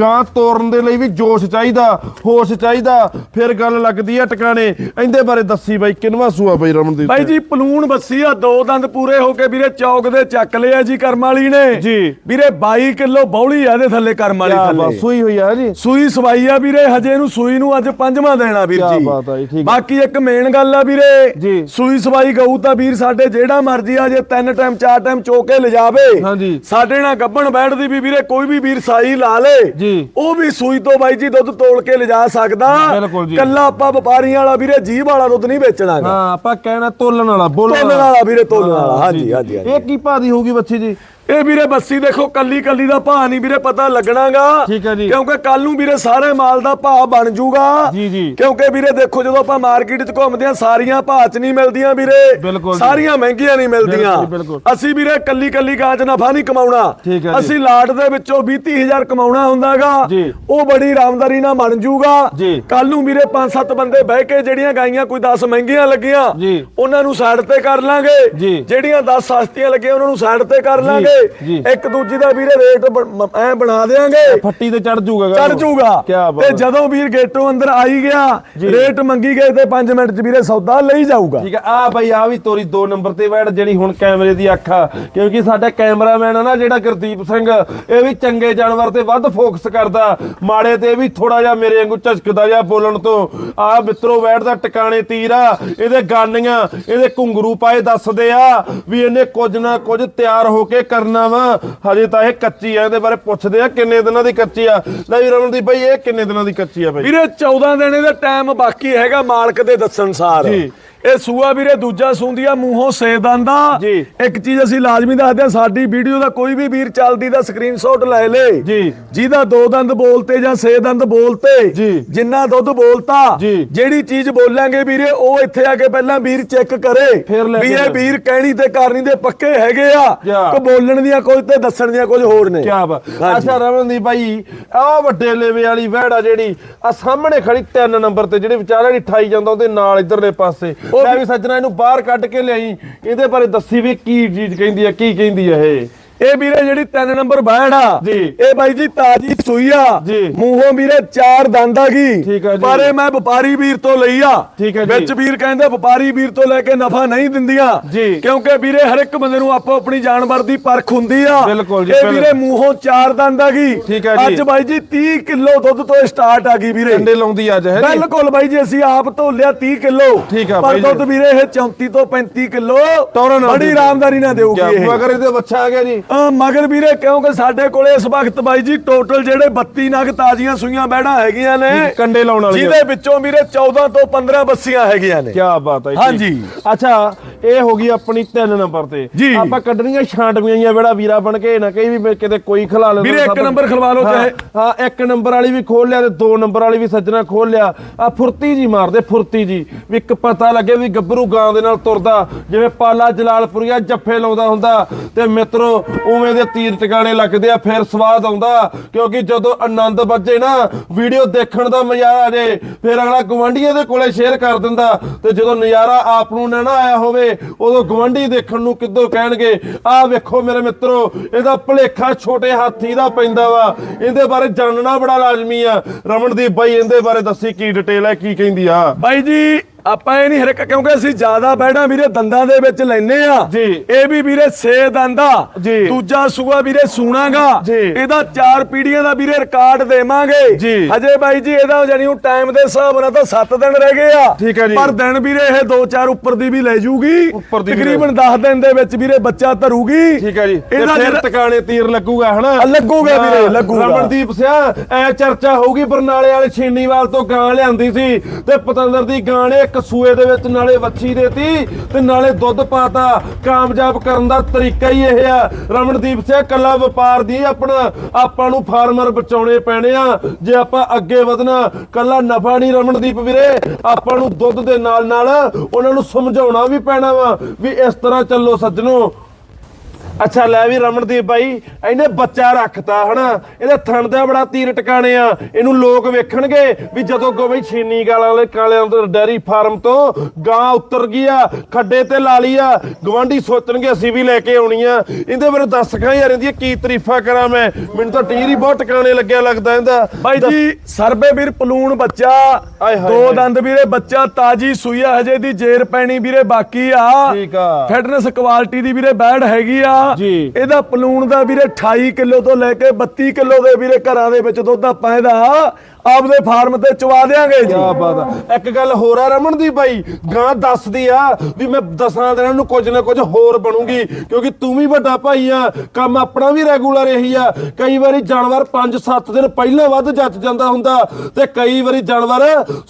ਗਾਂ ਤੋਰਨ ਦੇ ਲਈ ਵੀ ਜੋਸ਼ ਚਾਹੀਦਾ ਹੋਸ਼ ਚਾਹੀਦਾ। ਫਿਰ ਗੱਲ ਲੱਗਦੀ ਆ ਟਿਕਾਣੇ। ਇਹਦੇ ਬਾਰੇ ਦੱਸੀ ਬਾਈ ਕਿੰਨਵਾ ਸੂਆ ਬਾਈ ਰਮਨਦੀਪ? ਬਾਈ ਜੀ ਪਲੂਣ ਬੱਸੀ ਆ ਦੋ ਦੰਦ ਪੂਰੇ ਹੋ ਕੇ ਵੀਰੇ ਚੌਕ ਦੇ ਚੱਕ ਲਿਆ ਜੀ ਕਰਮ ਵਾਲੀ ਨੇ। ਜੀ। ਵੀਰੇ 22 ਕਿਲੋ ਬੌਲੀ ਆ ਇਹਦੇ ਥੱਲੇ ਕਰਮ ਵਾਲੀ ਥੱਲੇ ਸੂਈ ਹੋਈ ਆ ਜੀ ਸੂਈ ਸਵਾਈ ਆ ਵੀਰੇ ਹਜੇ ਇਹਨੂੰ ਸੂਈ ਨੂੰ ਅੱਜ ਪੰਜਵਾਂ ਦੇਣਾ ਵੀਰ ਜੀ ਬਾਤ ਆ ਜੀ, ਠੀਕ। ਬਾਕੀ ਇੱਕ ਮੇਨ ਗੱਲ ਆ ਵੀਰੇ ਜੀ। ਸੂਈ ਸਵਾਈ ਗਊ ਤਾਂ ਵੀਰ ਸਾਡੇ ਜਿਹੜਾ ਮਰਜ਼ੀ ਆ ਜੇ ਤਿੰਨ ਟਾਈਮ ਚਾਰ ਟਾਈਮ ਚੋਕੇ ਲਿਜਾਵੇ ਹਾਂਜੀ। ਸਾਡੇ ਨਾਲ ਗੱਬਣ ਬੈਠਦੀ ਵੀ ਵੀਰੇ ਕੋਈ ਵੀ ਵੀਰ ਸਾਈ ਲਾ ਲੇ ਜੀ। ਉਹ ਵੀ ਸੂਈ ਤੋਂ ਬਾਈ ਜੀ ਦੁੱਧ ਤੋਲ ਕੇ ਲਿਜਾ ਸਕਦਾ ਬਿਲਕੁਲ ਜੀ। ਕੱਲਾ ਆਪਾਂ ਵਪਾਰੀਆਂ ਵਾਲਾ ਵੀਰੇ ਜੀਭ ਵਾਲਾ ਦੁੱਧ ਨਹੀਂ ਵੇਚਣਾ। ਹਾਂ ਆਪਾਂ ਕਹਿਣਾ ਤੋਲਣ ਵਾਲਾ ਬੋਲਣ ਵਾਲਾ ਵੀਰੇ ਤੋਲਣ ਵਾਲਾ ਹਾਂਜੀ ਹਾਂਜੀ ਇਹ ਕੀ ਭਾਅ ਦੀ ਹੋਊਗੀ ਬੱਚੀ ਜੀ ਇਹ ਵੀਰੇ ਬੱਸੀ ਦੇਖੋ ਕੱਲੀ ਕੱਲੀ ਦਾ ਭਾਅ ਨਹੀਂ ਵੀਰੇ ਪਤਾ ਲੱਗਣਾਗਾ ਠੀਕ ਹੈ ਜੀ। ਕਿਉਂਕਿ ਕੱਲ ਨੂੰ ਵੀਰੇ ਸਾਰੇ ਮਾਲ ਦਾ ਭਾਅ ਬਣ ਜੂਗਾ ਜੀ, ਜੀ। ਕਿਉਂਕਿ ਵੀਰੇ ਦੇਖੋ ਜਦੋਂ ਆਪਾਂ ਮਾਰਕੀਟ 'ਚ ਘੁੰਮਦੇ ਆ ਸਾਰੀਆਂ ਭਾਅ 'ਚ ਨਹੀਂ ਮਿਲਦੀਆਂ ਵੀਰੇ ਬਿਲਕੁਲ ਜੀ। ਸਾਰੀਆਂ ਮਹਿੰਗੀਆਂ ਨਹੀਂ ਮਿਲਦੀਆਂ ਬਿਲਕੁਲ, ਬਿਲਕੁਲ। ਅਸੀਂ ਵੀਰੇ ਕੱਲੀ ਕੱਲੀ ਗਾਂ 'ਚ ਨਫਾ ਨਹੀਂ ਕਮਾਉਣਾ ਠੀਕ ਹੈ ਜੀ। ਅਸੀਂ ਲਾਟ ਦੇ ਵਿੱਚੋਂ 20000 ਕਮਾਉਣਾ ਹੁੰਦਾਗਾ ਜੀ। ਉਹ ਬੜੀ ਰਾਮਦਾਰੀ ਨਾਲ ਬਣ ਜੂਗਾ ਜੀ। ਕੱਲ ਨੂੰ ਵੀਰੇ 5-7 ਬੰਦੇ ਬਹਿ ਕੇ ਜਿਹੜੀਆਂ ਗਾਈਆਂ ਕੋਈ 10 ਮਹਿੰਗੀਆਂ ਲੱਗੀਆਂ ਜੀ। ਉਹਨਾਂ ਨੂੰ ਸਾਈਡ ਤੇ ਕਰ ਲਾਂਗੇ ਜੀ। ਜਿਹੜੀਆਂ 10 ਸਸਤੀਆਂ ਲੱਗੀਆਂ ਉਹਨਾਂ ਨੂੰ ਸਾਈਡ ਤੇ ਕਰ ਲਾਂਗੇ ਜੀ। ਇੱਕ ਦੂਜੀ ਦਾ ਵੀਰੇ ਰੇਟ ਐ ਬਣਾ ਦੇਾਂਗੇ ਫੱਟੀ ਤੇ ਚੜ ਜੂਗਾ ਚੜ ਕਿਆ ਬਾਤ ਤੇ। ਜਦੋਂ ਵੀਰ ਗੇਟੋਂ ਅੰਦਰ ਆਈ ਗਿਆ ਰੇਟ ਮੰਗੀ ਗਏ ਤੇ 5 ਮਿੰਟ ਚ ਵੀਰੇ ਸੌਦਾ ਲਈ ਜਾਊਗਾ। ਠੀਕ ਆ ਆ ਬਈ ਆ ਵੀ ਤੋਰੀ 2 ਨੰਬਰ ਤੇ ਬੈਠ ਜਿਹੜੀ ਹੁਣ ਕੈਮਰੇ ਦੀ ਅੱਖ ਆ। ਕਿਉਂਕਿ ਸਾਡਾ ਕੈਮਰਾਮੈਨ ਆ ਨਾ ਜਿਹੜਾ ਗੁਰਦੀਪ ਸਿੰਘ ਇਹ ਵੀ ਚੰਗੇ ਜਾਨਵਰ ਤੇ ਵੱਧ ਫੋਕਸ ਕਰਦਾ। ਮਾੜੇ ਤੇ ਵੀ ਥੋੜਾ ਜਿਹਾ ਮੇਰੇ ਵਾਂਗੂ ਝਸਕਦਾ ਜਿਹਾ ਬੋਲਣ ਤੋਂ। ਆ ਮਿੱਤਰੋ ਬੈਠਦਾ ਟਿਕਾਣੇ ਤੀਰ ਆ। ਇਹਦੇ ਗਾਨੀਆਂ ਇਹਦੇ ਘੁੰਗਰੂ ਪਾਏ ਦੱਸਦੇ ਆ ਵੀ ਇਹਨੇ ਕੁਝ ਨਾ ਕੁਝ ਤਿਆਰ ਹੋ ਕੇ ਕਰਨਾ ਵਾ? ਹਜੇ ਤਾਂ ਇਹ ਕੱਚੀ ਆ ਇਹਦੇ ਬਾਰੇ ਪੁੱਛਦੇ ਆ ਕਿੰਨੇ ਦਿਨਾਂ ਦੀ ਕੱਚੀ ਆ? ਲੈ ਵੀ ਰਮਨਦੀਪ ਬਈ ਇਹ ਕਿੰਨੇ ਦਿਨਾਂ ਦੀ ਕੱਚੀ ਆ ਬਈ ਵੀਰੇ 14 ਦਿਨ ਇਹਦਾ ਟਾਈਮ ਬਾਕੀ ਹੈਗਾ ਮਾਲਕ ਦੇ ਦੱਸਣ ਸਾਰ ਜੀ। ਇਹ ਸੂਆ ਵੀਰੇ ਦੂਜਾ ਸੂੰਦੀ ਆ ਮੂੰਹੋਂ ਸੇਦਾਂ ਦਾ। ਇੱਕ ਚੀਜ਼ ਅਸੀਂ ਲਾਜ਼ਮੀ ਦੱਸਦੇ ਆ ਸਾਡੀ ਵੀਡੀਓ ਦਾ ਕੋਈ ਵੀ ਵੀਰ ਚੱਲਦੀ ਦਾ ਸਕਰੀਨਸ਼ਾਟ ਲੈ ਲੇ ਜੀ। ਜਿਹਦਾ ਦੋ ਦੰਦ ਬੋਲਤੇ ਜਾਂ ਸੇ ਦੰਦ ਬੋਲਤੇ। ਜਿੰਨਾ ਦੁੱਧ ਬੋਲਤਾ। ਜਿਹੜੀ ਚੀਜ਼ ਬੋਲਾਂਗੇ ਵੀਰੇ ਉਹ ਇੱਥੇ ਆ ਕੇ ਪਹਿਲਾਂ ਵੀਰ ਚੈੱਕ ਕਰੇ ਵੀ ਕੇ ਇਹ। ਵੀਰ ਕਹਿਣੀ ਤੇ ਕਰਨੀ ਦੇ ਪੱਕੇ ਹੈਗੇ ਆ। ਕੋ ਬੋਲਣ ਦੀਆਂ ਕੁਝ ਤੇ ਦੱਸਣ ਦੀਆਂ ਕੁਝ ਹੋਰ ਨੇ ਕਿਆ ਬਾ। ਅੱਛਾ ਰਮਨਦੀਪ ਭਾਈ ਆ ਵੱਡੇ ਲੇਵੇ ਵਾਲੀ ਵਹਿੜ ਜਿਹੜੀ ਆ ਸਾਹਮਣੇ ਖੜੀ 3 ਨੰਬਰ ਤੇ ਜਿਹੜੇ ਵਿਚਾਰੇ ਦੀ ਠਾਈ ਜਾਂਦਾ ਉਹਦੇ ਨਾਲ ਇਧਰਲੇ ਪਾਸੇ ਲੈ ਵੀ- ਸੱਜਣਾ ਇਹਨੂੰ ਬਾਹਰ ਕੱਢ ਕੇ ਲਿਆਈ। ਇਹਦੇ ਬਾਰੇ ਦੱਸੀ ਵੀ ਕੀ ਚੀਜ਼ ਕਹਿੰਦੀ ਆ ਕੀ ਕਹਿੰਦੀ ਆ ਇਹ। ਇਹ ਵੀਰੇ ਜਿਹੜੀ 3 ਨੰਬਰ ਬੈੜ ਆ ਜੀ। ਇਹ ਬਾਈ ਜੀ ਤਾਜੀ ਸੂਈ ਆ। ਮੂੰਹੋਂ ਵੀਰੇ ਚਾਰ ਦੰਦ ਆ ਗਈ। ਪਰ ਇਹ ਮੈਂ ਵਪਾਰੀ ਵੀਰ ਤੋਂ ਲਈ ਆ। ਵਿੱਚ ਵੀਰ ਕਹਿੰਦੇ ਵਪਾਰੀ ਵੀਰ ਤੋਂ ਲੈ ਕੇ ਨਫਾ ਨਹੀਂ ਦਿੰਦੀਆਂ। ਕਿਉਂਕਿ ਵੀਰੇ ਹਰ ਇੱਕ ਬੰਦੇ ਨੂੰ ਆਪੋ ਆਪਣੀ ਜਾਨਵਰ ਦੀ ਪਰਖ ਹੁੰਦੀ ਆ ਇਹ। ਵੀਰੇ ਮੂੰਹੋਂ ਚਾਰ ਦੰਦ ਆ ਗਈ। ਅੱਜ ਬਾਈ ਜੀ 30 ਕਿਲੋ ਦੁੱਧ ਤੋਂ ਸਟਾਰਟ ਆ ਗਈ ਵੀਰੇ ਕੰਡੇ ਲਾਉਂਦੀ ਅੱਜ ਹੈ ਜੀ ਬਿਲਕੁਲ ਬਾਈ ਜੀ ਅਸੀਂ ਆਪ ਧੋਲਿਆ 30 ਕਿਲੋ ਠੀਕ ਪਰ। ਦੁੱਧ ਵੀਰੇ ਇਹ 34 ਤੋਂ 35 ਕਿਲੋ ਬੜੀ। ਆਰਾਮਦਾਰੀ ਨਾਲ ਦੇਊਗੀ ਇਹ ਮਗਰ ਇਹਦੇ ਬੱਚਾ ਆ ਗਿਆ ਜੀ ਮਗਰ ਵੀਰੇ ਕਿਉਂਕਿ ਸਾਡੇ ਕੋਲੇ ਇਸ ਵਕਤ ਬਾਈ ਜੀ ਟੋਟਲ ਜਿਹੜੇ 32 ਨਗ ਤਾਜ਼ੀਆਂ ਸੂਈਆਂ ਬੈੜਾਂ ਹੈਗੀਆਂ ਨੇ ਕੰਡੇ ਲਾਉਣ ਵਾਲੀ ਜਿਹਦੇ ਵਿੱਚੋਂ ਵੀਰੇ 14 ਤੋਂ 15 ਬੱਸੀਆਂ ਹੈਗੀਆਂ ਨੇ ਕੀ ਬਾਤ ਹੈ ਜੀ। ਹਾਂਜੀ। ਅੱਛਾ ਇਹ ਹੋ ਗਈ ਆਪਣੀ 3 ਨੰਬਰ ਤੇ ਜੀ। ਆਪਾਂ ਕੱਢਣੀਆਂ ਛਾਂਟਵੀਆਂ ਬੜਾ ਵੀਰਾ ਬਣ ਕੇ ਨਾ ਕਹੀ ਵੀ ਕਿਤੇ ਕੋਈ ਖਿਲਾ ਲੈਂਦਾ ਵੀਰੇ, ਇੱਕ ਨੰਬਰ ਖਿਲਵਾ ਲਓ ਚਾਹੇ। ਹਾਂ ਇੱਕ ਨੰਬਰ ਵਾਲੀ ਵੀ ਖੋਲ ਲਿਆ ਤੇ ਦੋ ਨੰਬਰ ਵਾਲੀ ਵੀ ਸੱਜਣਾ ਖੋਲ ਲਿਆ ਆ ਫੁਰਤੀ ਜੀ ਮਾਰਦੇ ਫੁਰਤੀ ਜੀ ਵੀ ਇੱਕ ਪਤਾ ਲੱਗੇ ਵੀ ਗੱਭਰੂ ਗਾਂ ਦੇ ਨਾਲ ਤੁਰਦਾ ਜਿਵੇਂ ਪਾਲਾ ਜਲਾਲਪੁਰੀਆ ਜੱਫੇ ਲਾਉਂਦਾ ਹੁੰਦਾ ਤੇ ਮਿੱਤਰੋ ਉਵੇਂ ਦੇ ਤੀਰ ਟਿਕਾਣੇ ਲੱਗਦੇ ਆ, ਫਿਰ ਸਵਾਦ ਆਉਂਦਾ, ਕਿਉਂਕਿ ਜਦੋਂ ਆਨੰਦ ਵੱਜੇ ਨਾ ਵੀਡੀਓ ਦੇਖਣ ਦਾ ਨਜ਼ਾਰਾ ਆ ਜੇ, ਫਿਰ ਅਗਲਾ ਗਵੰਡੀਆਂ ਦੇ ਕੋਲੇ ਸ਼ੇਅਰ ਕਰ ਦਿੰਦਾ, ਤੇ ਜਦੋਂ ਨਜ਼ਾਰਾ ਆਪ ਨੂੰ ਨਾ ਆਇਆ ਹੋਵੇ, ਉਦੋਂ ਗਵੰਡੀ ਦੇਖਣ ਨੂੰ ਕਿੱਦੋਂ ਕਹਿਣਗੇ ਆਹ ਵੇਖੋ ਮੇਰੇ ਮਿੱਤਰੋ, ਇਹਦਾ ਭਲੇਖਾ ਛੋਟੇ ਹਾਥੀ ਦਾ ਪੈਂਦਾ ਵਾ, ਇਹਦੇ ਬਾਰੇ ਜਾਣਨਾ ਬੜਾ ਲਾਜ਼ਮੀ ਆ। ਰਮਨਦੀਪ ਬਾਈ, ਇਹਦੇ ਬਾਰੇ ਦੱਸੀ ਕੀ ਡਿਟੇਲ ਹੈ, ਕੀ ਕਹਿੰਦੀ ਆ? ਬਾਈ ਜੀ ਆਪਾਂ ਇਹ ਨਹੀਂ ਹਰਕ ਕਿਉਂਕਿ ਅਸੀਂ ਜ਼ਿਆਦਾ ਬੈਠਾਂ ਵੀਰੇ ਦੰਦਾਂ ਦੇ ਵਿੱਚ ਲੈਨੇ ਆ ਜੀ। ਇਹ ਵੀ ਵੀਰੇ ਸੇ ਦੰਦਾ ਜੀ। ਦੂਜਾ ਸੂਆ ਵੀਰੇ ਸੂਣਾਗਾ। ਇਹਦਾ ਚਾਰ ਪੀੜੀਆਂ ਦਾ ਵੀਰੇ ਰਿਕਾਰਡ ਦੇਵਾਂਗੇ। ਹਜੇ ਬਾਈ ਜੀ ਇਹਦਾ ਜਾਨੀ ਉਹ ਟਾਈਮ ਦੇ ਹਿਸਾਬ ਨਾਲ ਤਾਂ 7 ਦਿਨ ਰਹਿ ਗਏ ਆ ਠੀਕ ਹੈ ਜੀ। ਪਰ ਦਿਨ ਵੀਰੇ ਇਹ 2-4 ਉੱਪਰ ਦੀ ਵੀ ਲੈ ਜੂਗੀ ਤਕਰੀਬਨ 10 ਦਿਨ ਦੇ ਵਿੱਚ ਵੀਰੇ ਬੱਚਾ ਧਰੂਗੀ ਠੀਕ ਹੈ ਜੀ ਇਹਦਾ ਫਿਰ ਟਿਕਾਣੇ ਤੀਰ ਲੱਗੂਗਾ ਹਨਾ ਲੱਗੂਗਾ ਵੀਰੇ, ਲੱਗੂਗਾ। ਰਮਨਦੀਪ ਸਿਆ ਐ ਚਰਚਾ ਹੋਊਗੀ ਬਰਨਾਲੇ ਵਾਲੇ ਛੀਨੀਵਾਲ ਤੋਂ ਗਾਂ ਲਿਆਂਦੀ ਸੀ ਤੇ ਪਤੰਦਰ ਦੀ ਗਾਂ ਨੇ ਇੱਕ ਸੂਏ ਦੇ ਵਿੱਚ ਨਾਲੇ ਵੱਛੀ ਦੇਤੀ ਤੇ ਨਾਲੇ ਦੁੱਧ ਪਾਤਾ। ਕਾਮਯਾਬ ਕਰਨ ਦਾ ਤਰੀਕਾ ਹੀ ਇਹ ਆ। ਰਮਨਦੀਪ ਸਿਆ ਕੱਲਾ ਵਪਾਰ ਦੀ ਆਪਣਾ ਆਪਾਂ ਨੂੰ ਫਾਰਮਰ ਬਚਾਉਣੇ ਪੈਣੇ ਆ। ਜੇ ਆਪਾਂ ਅੱਗੇ ਵਧਣਾ ਕੱਲਾ ਨਫਾ ਨਹੀਂ ਰਮਨਦੀਪ ਵੀਰੇ। ਆਪਾਂ ਨੂੰ ਦੁੱਧ ਦੇ ਨਾਲ ਨਾਲ ਉਹਨਾਂ ਨੂੰ ਸਮਝਾਉਣਾ ਵੀ ਪੈਣਾ ਵਾ ਵੀ ਇਸ ਤਰ੍ਹਾਂ ਚੱਲੋ ਸੱਜਣੋ। ਅੱਛਾ ਲੈ ਵੀ ਰਮਨਦੀਪ ਬਾਈ ਇਹਨੇ ਬੱਚਾ ਰੱਖਤਾ ਹਨਾ? ਇਹਦੇ ਥਣ ਦਾ ਬੜਾ ਤੀਰ ਟਿਕਾਣੇ ਆ। ਇਹਨੂੰ ਲੋਕ ਵੇਖਣਗੇ ਵੀ ਜਦੋਂ ਗੋਬਈ ਛੀਨੀ ਗਾਲਾਂ ਵਾਲੇ ਕਾਲਿਆਂ ਦੇ ਡੈਰੀ ਫਾਰਮ ਤੋਂ ਗਾਂ ਉਤਰ ਗਈ ਆ ਖੱਡੇ ਤੇ ਲਾ ਲਈ ਆ ਗਵਾਂਢੀ ਸੋਚਣਗੇ ਅਸੀਂ ਵੀ ਲੈ ਕੇ ਆਉਣੀ ਆ। ਇਹਦੇ ਬਾਰੇ ਦੱਸ ਖਾਂ ਯਾਰ ਇਹਦੀ ਕੀ ਤਾਰੀਫਾਂ ਕਰਾਂ ਮੈਂ? ਮੈਨੂੰ ਤਾਂ ਟੀਰ ਹੀ ਬਹੁਤ ਟਿਕਾਣੇ ਲੱਗਿਆ ਲੱਗਦਾ ਇਹਦਾ। ਬਾਈ ਜੀ ਸਰਬੇ ਵੀਰ ਪਲੂਣ ਬੱਚਾ। ਆਏ ਹਾਏ ਦੋ। ਦੰਦ ਵੀਰੇ ਬੱਚਾ ਤਾਜੀ ਸੂਈ ਆ ਹਜੇ ਦੀ ਜੇਰ ਪੈਣੀ ਵੀਰੇ ਬਾਕੀ ਆ ਠੀਕ ਆ। ਫਿਟਨੈਸ ਕੁਆਲਿਟੀ ਦੀ ਵੀਰੇ ਬੈਡ ਹੈਗੀ ਆ। ਇਹਦਾ ਪਲੂਣ ਦਾ ਵੀਰੇ 28 ਕਿਲੋ ਤੋਂ ਲੈ ਕੇ 32 ਕਿਲੋ ਦੇ ਵੀਰੇ ਘਰਾਂ ਦੇ ਵਿੱਚ ਦੁੱਧ ਆਪਾਂ ਇਹਦਾ ਆਪਦੇ ਫਾਰਮ ਤੇ ਚਵਾ ਦੇਾਂਗੇ ਜੀ। ਕਿਆ ਬਾਤ ਆ। ਇੱਕ ਗੱਲ ਹੋਰ ਆ ਰਮਨ ਦੀ ਬਾਈ ਗਾਂ ਦੱਸਦੀ ਆ ਵੀ ਮੈਂ ਦਸਾਂ ਦਿਨਾਂ ਨੂੰ ਕੁਝ ਨਾ ਕੁਝ ਹੋਰ ਬਣੂਗੀ ਕਿਉਂਕਿ ਤੂੰ ਵੀ ਵੱਡਾ ਭਾਈ ਆ ਕੰਮ ਆਪਣਾ ਵੀ ਰੈਗੂਲਰ ਇਹੀ ਆ। ਕਈ ਵਾਰੀ ਜਾਨਵਰ 5-7 ਦਿਨ ਪਹਿਲਾਂ ਵੱਧ ਜੱਜ ਜਾਂਦਾ ਹੁੰਦਾ ਤੇ ਕਈ ਵਾਰੀ ਜਾਨਵਰ